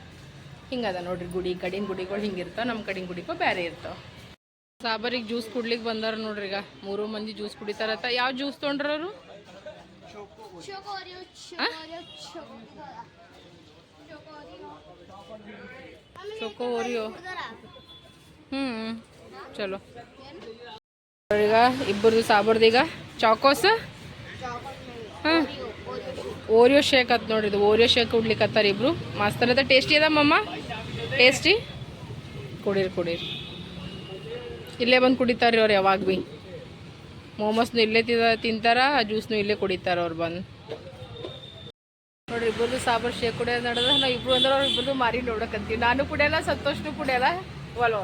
ಹಿಂಗದ ನೋಡ್ರಿ ಗುಡಿ ಕಡಿನ ಗುಡಿಗಳು ಹಿಂಗಿರ್ತಾವ ನಮ್ಮ ಕಡಿನ ಗುಡಿಗಳು ಬೇರೆ ಇರ್ತಾವ. ಸಾಬರಿಗೆ ಜ್ಯೂಸ್ ಕುಡ್ಲಿಕ್ಕೆ ಬಂದಾರ ನೋಡ್ರಿ ಈಗ. ಮೂರು ಮಂದಿ ಜ್ಯೂಸ್ ಕುಡಿತಾರತ್ತ ಯಾವ ಜ್ಯೂಸ್ ತೊಗೊಂಡ್ರವರು ಓರಿಯೋ. ಹ್ಞೂ ಚಲೋ. ಈಗ ಇಬ್ಬರದು ಸಾಬರ್ದು ಈಗ. ಚಾಕೋಸ್? ಹಾಂ. ಓರಿಯೋ ಶೇಕ್ ಅತ್ ನೋಡ್ರಿ ಓರಿಯೋ ಶೇಕ್ ಕುಡ್ಲಿಕ್ಕತ್ತಾರ ಇಬ್ರು. ಮಸ್ತ್ ಟೇಸ್ಟಿ ಅದ ಮಮ್ಮ ಟೇಸ್ಟಿ? ಕುಡೀರಿ ಕುಡೀರಿ. ಇಲ್ಲೇ ಬಂದು ಕುಡಿತಾರೆ ಅವ್ರು ಯಾವಾಗ ಭೀ. ಮೋಮೋಸ್ನು ಇಲ್ಲೇ ತಿಂತಾರ, ಜ್ಯೂಸ್ನು ಇಲ್ಲೇ ಕುಡಿತಾರ ಅವ್ರು ಬಂದು. ನೋಡ್ರಿ ಇಬ್ಬರು ಸಾಬರ್ ಶೇಕ್ ಕುಡಿಯೋದು ನಡೆದ ನಾವು ಇಬ್ರು ಅಂದ್ರೆ ಅವ್ರು ಇಬ್ಬರು ಮಾರಿ ನೋಡಕಂತೀವಿ ನಾನು ಕುಡಿಯಲ್ಲ ಸಂತೋಷನು ಕುಡಿಯಲ್ಲ ಒಲ್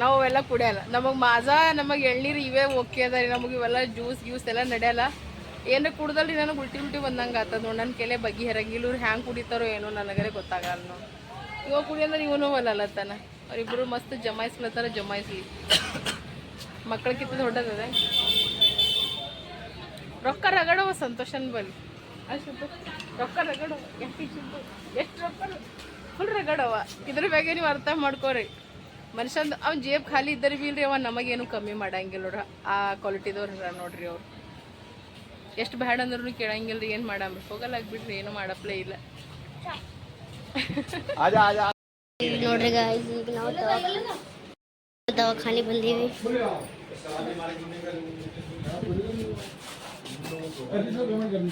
ನಾವು ಅವೆಲ್ಲ ಕುಡಿಯಲ್ಲ ನಮಗೆ ಮಾಜಾ ನಮಗೆ ಎಳ್ನೀರು ಇವೇ ಓಕೆ ಅದ ರೀ. ನಮಗೆ ಇವೆಲ್ಲ ಜ್ಯೂಸ್ ಗ್ಯೂಸ್ ಎಲ್ಲ ನಡೆಯಲ್ಲ ಏನು ಕುಡ್ದಲ್ರಿ ನನಗೆ ಉಲ್ಟಿ ಉಲ್ಟಿ ಬಂದಂಗೆ ಆತದ ನೋಡಿ. ನನ್ನ ಕೆಲೆ ಬಗ್ಗೆ ಹರಂಗಿಲ್ಲ ಇವ್ರು ಹ್ಯಾಂಗೆ ಕುಡಿತಾರೋ ಏನೋ ನನಗರೆ ಗೊತ್ತಾಗಲ್ಲ ನೋಡಿ. ಇವಾಗ ಕುಡಿಯಂದ್ರೆ ಇವನು ಒಲ್ಲಲ್ಲತ್ತಾನ ಅವ್ರಿಬ್ರು ಮಸ್ತ್ ಜಮಾಯಿಸ್ಲತ್ತಾರ ಜಮಾಯಿಸ್ಲಿ. ಮಕ್ಕಳಕ್ಕಿಂತ ದೊಡ್ಡದದ ರೊಕ್ಕ ರಗಡವ ಸಂತೋಷನ್ ಬಲ್ಲಿ. ಅಷ್ಟು ರೊಕ್ಕ ರಗಡವ ಎಷ್ಟು ಎಷ್ಟು ರೊಕ್ಕ ಫುಲ್ ರಗಡವ. ಇದ್ರ ಬಗ್ಗೆ ನೀವು ಅರ್ಥ ಮಾಡ್ಕೋರಿ. ಮನುಷ್ಯಂದು ಅವ್ನ ಜೇಬ್ ಖಾಲಿ ಇದ್ದರೆ ಬಿ ಇಲ್ರಿ ಅವ ನಮಗೇನು ಕಮ್ಮಿ ಮಾಡಂಗಿಲ್ಲ ನೋಡ್ರಿ. ಆ ಕ್ವಾಲಿಟಿದವ್ರು ನೋಡ್ರಿ ಅವ್ರು. ಎಷ್ಟು ಬ್ಯಾಡ ಅಂದ್ರೂ ಕೇಳಂಗಿಲ್ಲ ರೀ ಏನು ಮಾಡಂಬ್ರಿ ಹೋಗಲ್ಲ ಆಗ್ಬಿಡ್ರಿ ಏನು ಮಾಡಪ್ಲೇ ಇಲ್ಲ. ನೋಡ್ರಿ ಈಗ ನಾವು ದವಾಖಾನೆ ಬಂದೀವಿ. ਕਰਨੀ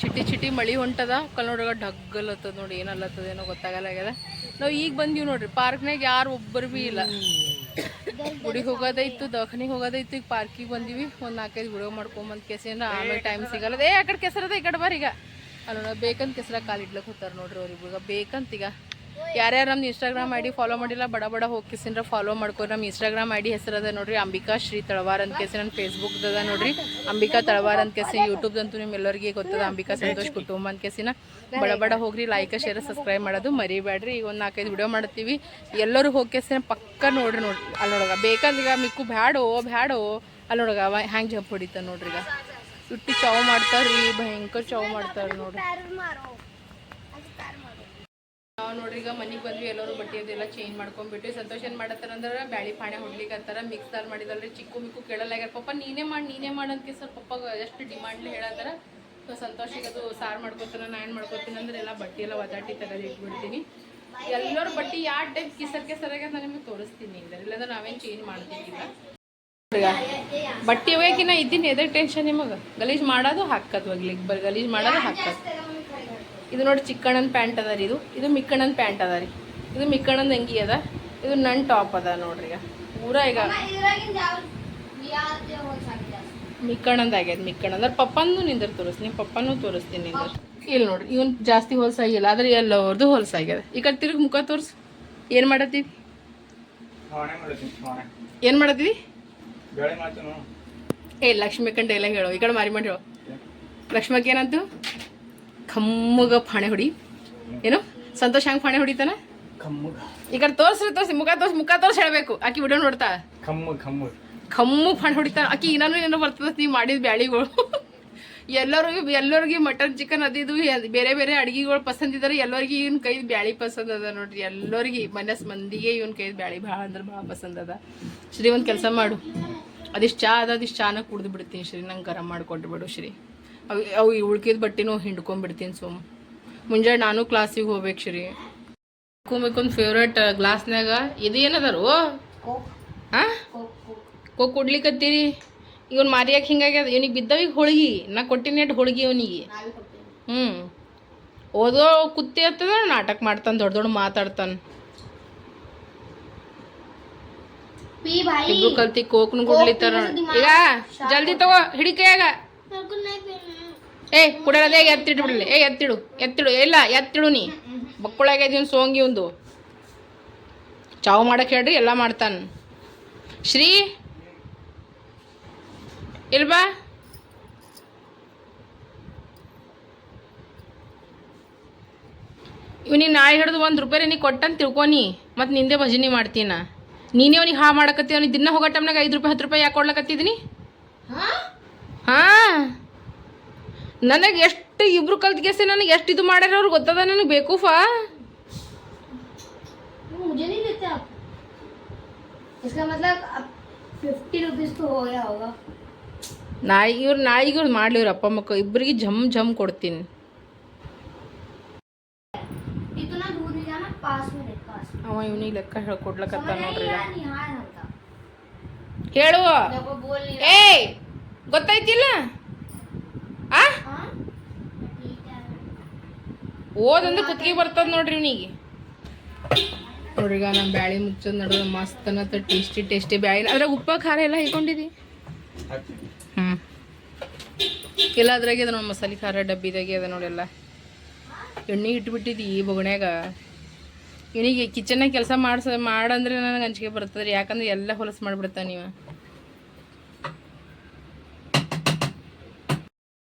ಚಿಟಿ ಚಿಟಿ ಮಳಿ ಹೊಂಟದ ಕಲ್ ನೋಡ್ರಾಗ ಡಗ್ಗಲತ್ತದ ನೋಡಿ, ಏನಲ್ಲತ್ತದ ಏನೋ ಗೊತ್ತಾಗಲ್ಲ ಆಗ್ಯದ ನಾವ್ ಈಗ ಬಂದೀವಿ ನೋಡ್ರಿ, ಪಾರ್ಕ್ನಾಗ ಯಾರು ಒಬ್ಬರು ಭೀ ಇಲ್ಲ. ಗುಡಿಗೆ ಹೋಗೋದೈತು, ದವಾಖಾನಿಗೆ ಹೋಗೋದೈತು, ಈಗ ಪಾರ್ಕಿಗೆ ಬಂದೀವಿ. ಒಂದು ನಾಲ್ಕೈದು ವಿಡಿಯೋ ಮಾಡ್ಕೊಂಬಂದು ಕೆಸಿಂದ ಆಮೇಲೆ ಟೈಮ್ ಸಿಗಲ್ಲ ಏ ಆ ಕಡೆ ಕೆಸರದ ಈ ಕಡೆ ಬರ್ರಿ ಈಗ. ಅಲ್ಲ ಬೇಕಂತ ಕೆಸರ ಕಾಲಿಡ್ಲಕ್ ಹೋಗ್ತಾರೆ ನೋಡ್ರಿ ಅವ್ರಿಬ್ರಿಗೆ, ಬೇಕಂತ ಈಗ. ಯಾರ್ಯಾರು ನಮ್ದು ಇನ್ಸ್ಟಾಗ್ರಾಮ್ ಐ ಡಿ ಫಾಲೋ ಮಾಡಿಲ್ಲ, ಬಡ ಬಡ ಹೋಗಿ ಕಿಸಿಂದ್ರ ಫಾಲೋ ಮಾಡ್ಕೊರಿ ನಮ್ಮ ಇನ್ಸ್ಟಾಗ್ರಾಮ್ ಐ ಡಿ ಅದ ನೋಡ್ರಿ, ಅಂಬಿಕಾ ಶ್ರೀ ತಳವಾರ್ ಅಂತ ಕೇಸಿ. ನನ್ನ ಫೇಸ್ಬುಕ್ ಅದ ನೋಡ್ರಿ, ಅಂಬಿಕಾ ತಳವಾರ್ ಅಂತ ಕೇಸಿ. ಯೂಟ್ಯೂಬ್ದಂತೂ ನಿಮ್ಮೆಲ್ಲರಿಗೆ ಗೊತ್ತದ, ಅಂಬಿಕಾ ಸಂತೋಷ್ ಕುಟುಂಬ ಅಂತ ಕೇಸಿನ. ಬಡ ಬಡ ಹೋಗ್ರಿ ಲೈಕ್ ಶೇರ್ ಸಬ್ಸ್ಕ್ರೈಬ್ ಮಾಡೋದು ಮರಿಬೇಡ್ರಿ ಈಗ ಒಂದು ನಾಲ್ಕೈದು ವಿಡಿಯೋ ಮಾಡ್ತೀವಿ. ಎಲ್ಲರೂ ಹೋಗಿ ಕೇಸಿನ ಪಕ್ಕ ನೋಡ್ರಿ ನೋಡ್ರಿ ಅಲ್ಲಿ ನೋಡಗ. ಬೇಕಂದ್ರೆ ಮಿಕ್ಕು ಬ್ಯಾಡೋ ಬ್ಯಾಡೋ. ಅಲ್ಲಿ ನೋಡಗ, ಅವ ಹ್ಯಾಂಗೆ ಜಂಪ್ ಹೊಡಿತಾನೆ ನೋಡ್ರಿ ಈಗ. ಇಟ್ಟು ಚಾವ್ ಮಾಡ್ತಾರ್ರಿ, ಭಯಂಕರ ಚಾವ್ ಮಾಡ್ತಾರೆ ನೋಡ್ರಿ. ನಾವು ನೋಡ್ರಿ, ಈಗ ಮನೆಗೆ ಬಂದ್ವಿ, ಎಲ್ಲರೂ ಬಟ್ಟೆ ಅದೆಲ್ಲ ಚೇಂಜ್ ಮಾಡ್ಕೊಂಡ್ಬಿಟ್ಟು ಸಂತೋಷ ಏನು ಮಾಡತ್ತಾರ ಅಂದ್ರೆ, ಬ್ಯಾಳಿ ಪಾಣೆ ಹೊಡ್ಲಿಕ್ಕತ್ತಾರ ಮಿಕ್ಸ್ ದಾಲ್ ಮಾಡಿದಲ್ರಿ. ಚಿಕ್ಕು ಮಿಕ್ಕು ಕೇಳಲಾಗ್ಯಾರ ಪಪ್ಪ, ನೀನೇ ಮಾಡಿ, ನೀನೇ ಮಾಡಂತ ಸರ್, ಪಪ್ಪ, ಎಷ್ಟು ಡಿಮಾಂಡ್ ಹೇಳತ್ತಾರ? ಸೊ ಸಂತೋಷಿಗೆ ಅದು ಸಾರು ಮಾಡ್ಕೊತಾರ ನಾ ಏನು ಮಾಡ್ಕೊತೀನಿ ಅಂದ್ರೆ, ಎಲ್ಲ ಬಟ್ಟೆ ಎಲ್ಲ ಒದಾಟಿ ತೆಗೆದು ಇಟ್ಬಿಡ್ತೀನಿ. ಎಲ್ಲರೂ ಬಟ್ಟೆ ಯಾವ ಟೈಪ್ ಕಿಸರ್ ಕೆಸರಾಗ ನಾನು ನಿಮಗೆ ತೋರಿಸ್ತೀನಿ ಇದ್ರೆ ಇಲ್ಲಾಂದ್ರೆ ನಾವೇನು ಚೇಂಜ್ ಮಾಡ್ತೀವಿಲ್ಲ ಬಟ್ಟೆ ಒಯ್ಯಾಕಿನ ಇದ್ದೀನಿ ಎದೇ ಟೆನ್ಷನ್ ನಿಮಗೆ. ಗಲೀಜ್ ಮಾಡೋದು ಹಾಕೋದು ಒಗ್ಲಿಕ್ಕೆ ಬರ್ ಗಲೀಜ್ ಮಾಡೋದು ಹಾಕೋದು. ಇದು ನೋಡಿ ಚಿಕ್ಕಣ್ಣನ ಪ್ಯಾಂಟ್ ಅದ ರೀ ಇದು. ಇದು ಮಿಕ್ಕಣ್ಣನ ಪ್ಯಾಂಟ್ ಅದ ರೀ. ಇದು ಮಿಕ್ಕಣ್ಣನ ಅಂಗಿ ಅದ. ಇದು ನನ್ನ ಟಾಪ್ ಅದ ನೋಡ್ರಿ ಈಗ. ಪೂರ ಈಗ ಇದ್ರಾಗಿಂದ ಯಾವ ಯಾವ್ದೇ ಹೋಲ್ಸಾಗಿದೆ ಮಿಕ್ಕಣ್ಣಂದು ಆಗ್ಯದ ಮಿಕ್ಕಣ್ಣ ಅಂದ್ರೆ ಪಪ್ಪನೂ ನಿಂದ್ರ ತೋರಿಸ್ತೀನಿ ಪಪ್ಪನೂ ತೋರಿಸ್ತೀನಿ ನಿಂದ್ರ. ಇಲ್ಲಿ ನೋಡ್ರಿ ಇವನ್ ಜಾಸ್ತಿ ಹೊಲ್ಸಾಗಿಲ್ಲ ಆದ್ರೆ ಎಲ್ಲವ್ರದ್ದು ಹೊಲ್ಸಾಗ್ಯದ ಈ ಕಡೆ ತಿರುಗಿ ಮುಖ ತೋರ್ಸು. ಏನು ಮಾಡತ್ತೀವಿ ಏನ್ ಮಾಡತ್ತೀವಿ ಏ ಲಕ್ಷ್ಮೀಕಂಡ ಎಲ್ಲ ಹೇಳು. ಈ ಕಡೆ ಮಾರಿ ಮಾಡಿ ಹೇಳು. ಲಕ್ಷ್ಮಕ್ಕೆ ಏನಂತು? ಕಮ್ಮಗ ಫಾಣೆ ಹೊಡಿ. ಏನು? ಸಂತೋಷ ಹಂಗೆ ಫಾಣೆ ಹೊಡಿತಾನ? ಈ ಕಡೆ ತೋರ್ಸ್ರಿ ತೋರ್ಸಿ ಮುಖ ತೋರ್ಸಿ ಮುಖ ತೋರ್ಸಿ ಹೇಳ್ಬೇಕು. ಆಕಿ ವಿಡಿಯೋ ನೋಡ್ತಾ? ಖಮ್ಮು ಫಾಣೆ ಹೊಡಿತಾನ. ಆಕಿ ಏನಾನು ಏನೋ ಬರ್ತದ ನೀವು ಮಾಡಿದ ಬ್ಯಾಳಿಗಳು. ಎಲ್ಲರಿಗೂ ಎಲ್ಲರಿಗೂ ಮಟನ್ ಚಿಕನ್ ಅದು ಇದು ಬೇರೆ ಬೇರೆ ಅಡಿಗೆಗಳು ಪಸಂದ್ ಇದ್ದಾರೆ ಎಲ್ಲರಿಗೂ ಇವನ್ ಕೈದ್ ಬ್ಯಾಳಿ ಪಸಂದ್ ಅದ ನೋಡ್ರಿ. ಎಲ್ಲರಿಗೆ ಮನಸ್ ಮಂದಿಗೆ ಇವನ್ ಕೈದ್ ಬ್ಯಾಳಿ ಭಾಳ ಅಂದ್ರೆ ಭಾಳ ಪಸಂದ್ ಅದ. ಶ್ರೀ ಒಂದು ಕೆಲಸ ಮಾಡು. ಅದಿಷ್ಟು ಚಾ ಅದ ಅದಿಷ್ಟು ಚಾನ ಕುಡ್ದು ಬಿಡ್ತೀನಿ ಶ್ರೀ. ನಂಗೆ ಗರಂ ಮಾಡಿಕೊಟ್ಟು ಬಿಡು ಶ್ರೀ. ಅವು ಅವು ಉಳ್ಕಿದ ಬಟ್ಟೆನೂ ಹಿಂಡ್ಕೊಂಡ್ಬಿಡ್ತೀನಿ ಸುಮ್. ಮುಂಜಾನೆ ನಾನು ಕ್ಲಾಸಿಗೆ ಹೋಗ್ಬೇಕು ರೀ ಕುಂಬಿಕೊಂದು ಫೇವ್ರೇಟ್ ಗ್ಲಾಸ್ನಾಗ ಇದು ಏನದಾರು? ಹಾಂ ಕೋ ಕೊಡ್ಲಿಕ್ಕತ್ತೀರಿ ಇವನು ಮಾರಿಯಾಕೆ ಹಿಂಗಾಗ್ಯದ. ಇವನಿಗೆ ಬಿದ್ದವಿಗೆ ಹೋಳಿಗೆ. ನಾ ಕೊಟ್ಟಿನೇಟ್ ಹೋಳಿಗೆ ಇವನಿಗೆ ಹ್ಞೂ ಓದೋ ಕುತ್ತಿ ಹತ್ತದ ನಾಟಕ ಮಾಡ್ತಾನೆ ದೊಡ್ಡ ದೊಡ್ಡ ಮಾತಾಡ್ತಾನೆ. ಇಬ್ರು ಕಲ್ತಿ ಕೋಕ್ನು ಕೊಡ್ಲಿತ್ತಾರ ಈಗ ಜಲ್ದಿ ತಗೋ ಹಿಡಿಕೆಯಾಗ ಏ ಕುಡಲದೇ ಎತ್ತಿಡು ಬಿಡಲಿ? ಏ ಎತ್ತಿಡು? ಎತ್ತಿಡು. ಇಲ್ಲ ಎತ್ತಿಡು ನೀ. ಬಕ್ಕೊಳಗೆ ಇದೀನಿ ಸೋಂಗಿ ಒಂದು ಚಾವು ಮಾಡಕ್ಕೆ ಹೇಳ್ರಿ ಎಲ್ಲ ಮಾಡ್ತಾನೆ. ಶ್ರೀ ಇಲ್ವಾ ಇವನಿ ನಾಯಿ ಹಿಡಿದು ಒಂದು ರೂಪಾಯಿ ನೀ ಕೊಟ್ಟಂತ ತಿಳ್ಕೊನಿ ಮತ್ತು ನಿಂದೆ ಭಜನೆ ಮಾಡ್ತೀನ. ನೀನೇ ಅವ್ನಿಗೆ ಹಾ ಮಾಡಕತ್ತಿ ಅವ್ನಿಗೆ ದಿನ ಹೋಗೋ ಟೈಮ್ನಾಗ ಐದು ರೂಪಾಯಿ ಹತ್ತು ರೂಪಾಯಿ ಯಾಕೆ ಕೊಡ್ಲಕತ್ತಿದ್ದೀನಿ ಹಾಂ? ಹಾ? ನನಗೆ ಎಷ್ಟು ಇಬ್ರು ಕಲ್ತ್ಗೆಸಿ ನನಗೆ ಎಷ್ಟು ಇದು ಮಾಡ್ಯಾರ ಅವ್ರು ಗೊತ್ತದ ನನಗೆ ಬೇಕೂಫಾ वो मुझे नहीं देते आप इसका मतलब अब फिफ्टी रुपीज तो हो गया होगा ನಾಯಿ ಇವ್ರು ನಾಯಿಗೆ ಇವ್ರು ಮಾಡ್ಲಿ ಇವ್ರ ಅಪ್ಪ ಮಕ್ಕ ಇಬ್ಬರಿಗೆ ಝಮ್ ಝಮ್ ಕೊಡ್ತೀನಿ इतना दूर नहीं जाना पास में देख पास में ಅವ ಇವನಿಗೆ ಲೆಕ್ಕ ಹೇಳ್ಕೊಡ್ಲಕತ್ತ समझ ನೋಡ್ರಿ नहीं रहा नहीं हाँ होता ಹೇಳು देखो बोल नहीं ಏಯ್ ಗೊತ್ತಾಯ್ತಿಲ್ಲ ಆ? ಓದಂದ್ರೆ ಕುತ್ತಿಗೆ ಬರ್ತದ ನೋಡ್ರಿ ಇವನಿಗೆ. ನೋಡ್ರಿಗ ನಮ್ಮ ಬ್ಯಾಳಿ ಮುಚ್ಚೋದು ನಡುವೆ ಮಸ್ತ್ ಅನ್ನತ್ತ ಟೇಸ್ಟಿ ಟೇಸ್ಟಿ ಬ್ಯಾಳಿ. ಅದ್ರಾಗ ಉಪ್ಪ ಖಾರ ಎಲ್ಲ ಹಾಕೊಂಡಿದಿ ಹ್ಮ್. ಎಲ್ಲ ಅದ್ರಾಗೆ ಅದ ನೋಡಿ ಮಸಾಲೆ ಖಾರ ಡಬ್ಬಿದಾಗೆ ಅದ ನೋಡೆಲ್ಲ ಎಣ್ಣೆ ಇಟ್ಬಿಟ್ಟಿದ್ದಿ ಈ ಬೊಗಣ್ಯಾಗ. ಇವನಿಗೆ ಕಿಚನ್ನಾಗ ಕೆಲಸ ಮಾಡ್ಸ ಮಾಡಂದ್ರೆ ನನಗೆ ಅಂಜಿಕೆ ಬರ್ತದ್ರಿ. ಯಾಕಂದ್ರೆ ಎಲ್ಲ ಹೊಲಸು ಮಾಡಿಬಿಡ್ತಾನೆ ನೀವು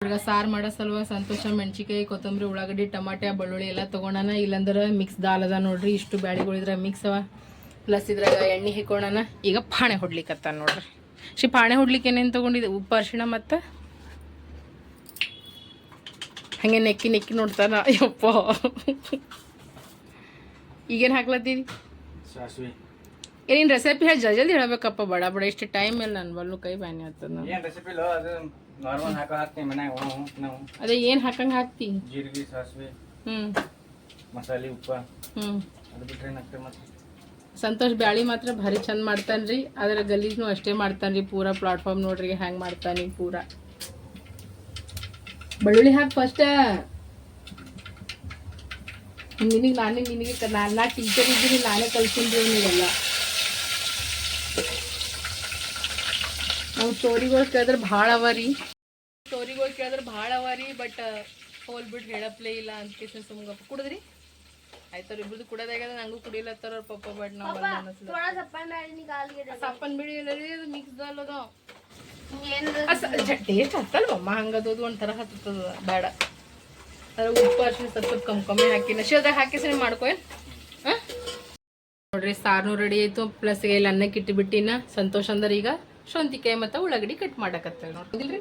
ಈಗ ಸಾರು ಮಾಡೋ ಸಲುವಾಗಿ ಸಂತೋಷ ಮೆಣಸಿಕಾಯಿ ಕೊತ್ತಂಬರಿ ಉಳ್ಳಾಗಡ್ಡಿ ಟಮಾಟೆ ಬೆಳ್ಳುಳ್ಳಿ ಎಲ್ಲ ತಗೊಂಡನ. ಇಲ್ಲಂದ್ರೆ ಮಿಕ್ಸ್ ದಾಲ್ ಅದ ನೋಡ್ರಿ ಇಷ್ಟು ಬ್ಯಾಳಿಗಳಿದ್ರೆ ಮಿಕ್ಸ್ ಅವ. ಪ್ಲಸ್ ಇದ್ರಾಗ ಎಣ್ಣೆ ಹಿಕ್ಕೋಣನ. ಈಗ ಪಾಣೆ ಹೊಡ್ಲಿಕ್ಕತ್ತ ನೋಡ್ರಿ. ಶಿ ಪಾಣೆ ಹೊಡ್ಲಿಕ್ಕೆ ಏನೇನು ತೊಗೊಂಡಿದ್ದೆ? ಉಪ್ಪು ಅರಿಶಿಣ ಮತ್ತು? ಹಾಗೆ ನೆಕ್ಕಿ ನೆಕ್ಕಿ ನೋಡ್ತಾನ. ಯಪ್ಪ. ಈಗೇನು ಹಾಕ್ಲತ್ತೀರಿ ಸಾಸಿವೆ. ಏನೇನು ರೆಸಿಪಿ ಹೇಳಿ? ಜಲ್ದಿ ಹೇಳ್ಬೇಕಪ್ಪ. ಬಡ ಬಡ ಇಷ್ಟು ಟೈಮ್ ಇಲ್ಲ ನನ್ನ ಬಲ್ಲು ಕೈ ಬ್ಯಾನಿ ಆಗ್ತದ. ನಾರ್ಮಲ್ ಹಾಕೋ ಹಾಕ್ತೀವಿ ಮನ್ಯಾಗ ನಾವು ನಾವು ಅದೇ ಏನು ಹಾಕಂಗೆ ಹಾಕ್ತಿ? ಜೀರಿಗೆ ಸಾಸಿವೆ ಹ್ಞೂ ಮಸಾಲೆ ಉಪ್ಪ. ಹ್ಞೂ ಅದು ಮತ್ತೆ? ಸಂತೋಷ್ ಬ್ಯಾಳಿ ಮಾತ್ರ ಭಾರಿ ಚಂದ ಮಾಡ್ತಾನ್ರಿ ಅದ್ರ ಗಲೀಜ್ನು ಅಷ್ಟೇ ಮಾಡ್ತಾನ್ರಿ ಪೂರಾ ಪ್ಲಾಟ್ಫಾರ್ಮ್ ನೋಡ್ರಿ ಹ್ಯಾಂಗ್ ಮಾಡ್ತಾನೆ ಪೂರಾ. ಬೆಳ್ಳುಳ್ಳಿ ಹಾಕಿ ಫಸ್ಟ್ ನಿನಗೆ ನಾನೇ ನಿನಗೆ ನಾನು ನಾ ಟೀಚರ್ ಇದ್ದೀನಿ ನಾನೇ ಕಲ್ತೀನಿ ನೀವೆಲ್ಲ ನಾವು ಸ್ಟೋರಿಗಳು ಕೇಳಿದ್ರೆ ಭಾಳ ಅವ ರೀ. ಸ್ಟೋರಿಗಳು ಕೇಳಿದ್ರೆ ಭಾಳ ಅವ ರೀ ಬಟ್ ಹೋಲ್ ಬಿಟ್ಟು ಹೇಳಪ್ಲೇ ಇಲ್ಲ ಅಂತ ಕೇಸನ್ ಸುಮ್ಗಪ್ಪ ಕುಡಿದ್ರಿ? ಆಯ್ತು ಅವ್ರು ಇಬ್ಬರದು ಕುಡೋದಾಗ್ಯದ ನಂಗೂ ಕುಡಿಲತ್ತಾರ ಅವ್ರ ಪಪ್ಪ ಬಟ್ ನಾವು ಸಪ್ಪನ್ ಬಿಡಿ. ಇಲ್ಲ ರೀ ಅದು ಮಿಕ್ಸ್ ಅಲ್ಲದ. ಟೇಸ್ಟ್ ಹತ್ತಲ್ವಮ್ಮ ಹಂಗದೋದು ಒಂಥರ ಹತ್ತದ ಬೇಡ. ಅದ್ರ ಉಪ್ಪು ಅರ್ಶಿನ ಸ್ವಲ್ಪ ಕಮ್ಮಿ ಕಮ್ಮಿ ಹಾಕಿ ನಶಿದಾಗ ಹಾಕಿಸಿ ಮಾಡ್ಕೊಯ್ ನೋಡ್ರಿ ಸಾರು ರೆಡಿ ಆಯಿತು ಪ್ಲಸ್ಗೆ ಇಲ್ಲಿ ಅನ್ನಕ್ಕೆ ಇಟ್ಟುಬಿಟ್ಟಿನ ಸಂತೋಷ ಅಂದ್ರೆ ಈಗ ಶೊಂತಿಕಾಯಿ ಮತ್ತು ಉಳ್ಳಾಗಡ್ಡಿ ಕಟ್ ಮಾಡಕತ್ತೇವೆ ನೋಡಿಲ್ರಿ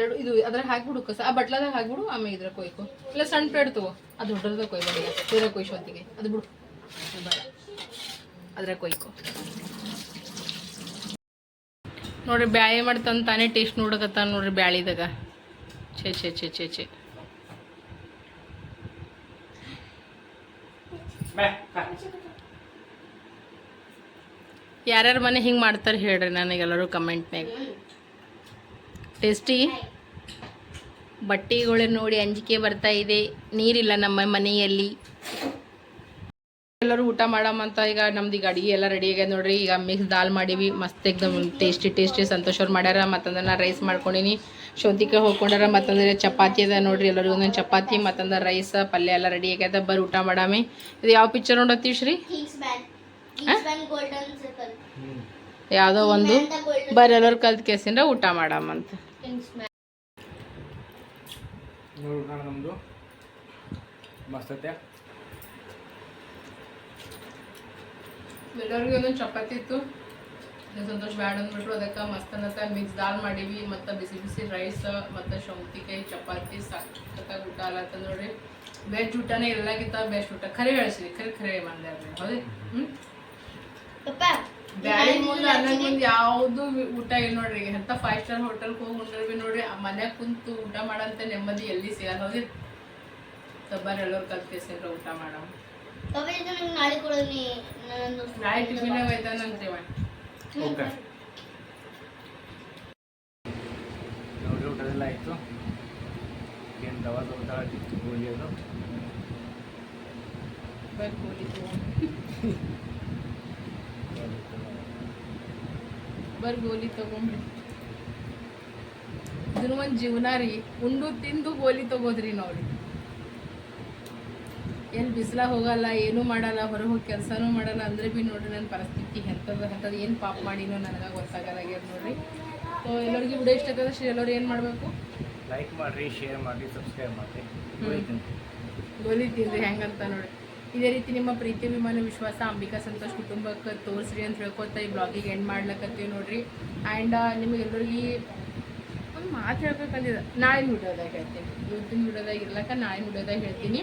ಎರಡು ಇದು ಅದ್ರ ಹಾಕ್ಬಿಡು ಕಸ ಆ ಬಟ್ಲದಾಗ ಹಾಕ್ಬಿಡು ಆಮೇಲೆ ಇದ್ರ ಕೊಯ್ಕು. ಇಲ್ಲ ಸಣ್ಣ ಪ್ಲೇಟ್ ತಗೋ. ಅದು ದೊಡ್ಡದ ಕೊಯ್ಬೇಡ ಇದ್ರ ಕೊಯ್ ಶೊಂತಿಗೆ ಅದು ಬಿಡು. ಅದು ಬೇಡ. ಅದ್ರ ಕೊಯ್ಕು. ನೋಡ್ರಿ ಬ್ಯಾಳಿ ಮಾಡ್ತಾನೆ ತಾನೇ ಟೇಸ್ಟ್ ನೋಡಕತ್ತಾನ ನೋಡ್ರಿ ಬ್ಯಾಳಿದಾಗ. ಛೇ ಛೇ ಛೇ ಛೇ ಛೇ. ಯಾರ್ಯಾರ ಮನೆ ಹಿಂಗೆ ಮಾಡ್ತಾರೆ ಹೇಳ್ರಿ ನನಗೆಲ್ಲರೂ ಕಮೆಂಟ್ನಾಗ. ಟೇಸ್ಟಿ? ಬಟ್ಟೆಗಳು ನೋಡಿ ಅಂಜಿಕೆ ಬರ್ತಾ ಇದೆ. ನೀರಿಲ್ಲ ನಮ್ಮ ಮನೆಯಲ್ಲಿ. ಎಲ್ಲರೂ ಊಟ ಮಾಡಮಂತ ಈಗ ನಮ್ದು ಈಗ ಅಡಿಗೆ ಎಲ್ಲ ರೆಡಿ ಆಗ್ಯದ ನೋಡ್ರಿ. ಈಗ ಮಿಕ್ಸ್ ದಾಲ್ ಮಾಡೀವಿ. ಮಸ್ತ್ ಎಕ್ದಮ್ ಟೇಸ್ಟಿ ಟೇಸ್ಟಿ ಸಂತೋಷವ್ರು ಮಾಡ್ಯಾರ. ಮತ್ತಂದ್ರೆ ನಾ ರೈಸ್ ಮಾಡ್ಕೊಂಡಿನಿ. ಶೌಂತಿಕಾಯಿ ಹೋಗ್ಕೊಂಡಾರ. ಮತ್ತಂದ್ರೆ ಚಪಾತಿ ಅದ ನೋಡ್ರಿ ಎಲ್ಲರಿಗೂ ಒಂದೊಂದು ಚಪಾತಿ ಮತ್ತಂದ್ರೆ ರೈಸ್ ಪಲ್ಯ ಎಲ್ಲ ರೆಡಿ ಆಗ್ಯದ. ಬರ್ ಊಟ ಮಾಡಾಮಿ. ಇದು ಯಾವ ಪಿಕ್ಚರ್ ನೋಡತ್ತೀವಿ ಶ್ರೀ ಯಾವುದೋ ಒಂದು ಬರೆಯಲ್ಲೋರು ಕಲ್ತ್ ಕೇಸಿಂದ ಊಟ ಮಾಡಮ್ಮಂತ ನಮ್ದು. ಎಲ್ಲರಿಗೂ ಒಂದೊಂದು ಚಪಾತಿ ಇತ್ತು. ಸಂತೋಷ ಬ್ಯಾಡ್ ಅಂದ್ಬಿಟ್ರು. ಅದಕ್ಕೆ ಮಸ್ತ್ ಅನ್ನತ್ತ ಮಿಕ್ಸ್ ದಾಲ್ ಮಾಡೀವಿ. ಮತ್ತು ಬಿಸಿ ಬಿಸಿ ರೈಸ್ ಮತ್ತು ಶೌಂತಿಕಾಯಿ ಚಪಾತಿ ಸಖತ್ತಾಗಿ ಊಟ ಅಲ್ಲತ್ತ ನೋಡ್ರಿ. ಬೆಸ್ಟ್ ಊಟನೇ ಎಲ್ಲಕ್ಕಿಂತ ಬೆಸ್ಟ್ ಊಟ. ಖರೆ ಬೆಳೆಸಿ ಖರೆ ಖರೆ ಮಾಡಿದೆ ಹೌದು ಹ್ಞೂ ಬ್ಯಾಳಿ ಮುಂದೆ ಅನ್ನದ ಮುಂದೆ ಯಾವುದು ಊಟ ಇಲ್ಲ ನೋಡ್ರಿ. ಈಗ ಎಂಥ ಫೈವ್ ಸ್ಟಾರ್ ಹೋಟೆಲ್ ಹೋಗಿ ಉಂಡ್ರೆ ಬಿ ನೋಡ್ರಿ ಮನ್ಯಾಗ ಕುಂತು ಊಟ ಮಾಡಂತ ನೆಮ್ಮದಿ ಎಲ್ಲಿ ಸಿಗಲ್ಲ. ಹೋಗಿ ತಬ್ಬರ್ ಎಲ್ಲರೂ ಸೇರ ಊಟ ಮಾಡೋ. ನಾಳೆ ಕೊಡೋನಿ ನಾಳೆ ಟಿಫಿನಾಗ ನೋಡ್ರಿ ಊಟದೆಲ್ಲ ಆಯಿತು. ಏನು ದವಾ ತಗೋತಾಳ ಗೋಲಿ ಅದು? ರಬ್ಬರ್ ಗೋಲಿ ತಗೊಂಬಿಡಿ ಇದನ್ನು ಒಂದು ಜೀವನ ರೀ ಉಂಡು ತಿಂದು ಗೋಲಿ ತಗೋದ್ರಿ ನೋಡ್ರಿ ಎಲ್ಲಿ ಬಿಸಿಲ ಹೋಗಲ್ಲ ಏನೂ ಮಾಡಲ್ಲ ಹೊರ ಹೋಗಿ ಕೆಲಸನೂ ಮಾಡಲ್ಲ ಅಂದ್ರೆ ಭೀ ನೋಡ್ರಿ ನನ್ನ ಪರಿಸ್ಥಿತಿ ಎಂಥದ್ದು ಎಂಥದ್ದು ಏನು ಪಾಪ ಮಾಡಿನೋ ನನಗೆ ಗೊತ್ತಾಗಲ್ಲಾಗ್ಯದ ನೋಡ್ರಿ. ಸೊ ಎಲ್ಲರಿಗೂ ವಿಡಿಯೋ ಇಷ್ಟ ಆಗ್ತದೆ ಎಲ್ಲರೂ ಏನು ಮಾಡಬೇಕು? ಲೈಕ್ ಮಾಡಿರಿ ಶೇರ್ ಮಾಡಿರಿ ಸಬ್ಸ್ಕ್ರೈಬ್ ಮಾಡಿರಿ. ಗೋಲಿ ತಿಂದ್ರಿ ಹೆಂಗಂತ ನೋಡಿ ಇದೇ ರೀತಿ ನಿಮ್ಮ ಪ್ರೀತಿ, ಅಭಿಮಾನ, ವಿಶ್ವಾಸ, ಅಂಬಿಕಾ, ಸಂತೋಷ್ ಕುಟುಂಬಕ್ಕೆ ತೋರಿಸ್ರಿ ಅಂತ ಹೇಳ್ಕೊತ ಈ ಬ್ಲಾಗಿಗೆ ಎಂಡ್ ಮಾಡ್ಲಕತ್ತೀವಿ ನೋಡ್ರಿ. ಆ್ಯಂಡ್ ನಿಮಗೆಲ್ಲರಿಗೆ ಒಂದು ಮಾತು ಹೇಳ್ಬೇಕಂದಿದೆ ನಾಳೆ ವಿಡಿಯೋದಾಗ ಹೇಳ್ತೀನಿ. ಇವತ್ತಿನ ವಿಡಿಯೋದಾಗ ಇರ್ಲಕ್ಕ ನಾಳೆ ವಿಡಿಯೋದಾಗ ಹೇಳ್ತೀನಿ.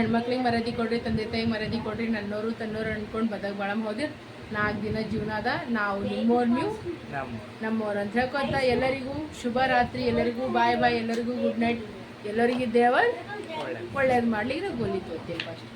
ಹೆಣ್ಮಕ್ಳಿಗೆ ಮರದಿ ಕೊಡ್ರಿ, ತಂದೆ ತಾಯಿಗೆ ಮರದಿ ಕೊಡ್ರಿ, ನನ್ನೋರು, ತನ್ನೋರು ಅಂದ್ಕೊಂಡು ಬದಕ್ ಬಳಮ್ ಹೋದ್ರೆ. ನಾಲ್ಕು ದಿನ ಜೀವನ ಅದ. ನಾವು ನಿಮ್ಮೋರ್, ನೀವು ನಮ್ಮೋರ್ ಅಂತ ಹೇಳ್ಕೊತ ಎಲ್ಲರಿಗೂ ಶುಭ ರಾತ್ರಿ. ಎಲ್ಲರಿಗೂ ಬಾಯ್ ಬಾಯ್. ಎಲ್ಲರಿಗೂ ಗುಡ್ ನೈಟ್ ಎಲ್ಲರಿಗೂ ದೇವರ್ ಒಳ್ಳೆ ಒಳ್ಳೇದು ಮಾಡ್ಲಿಕ್ಕೆ ಗೋಲಿ ತೋರ್ತೀನಿ ಫಸ್ಟ್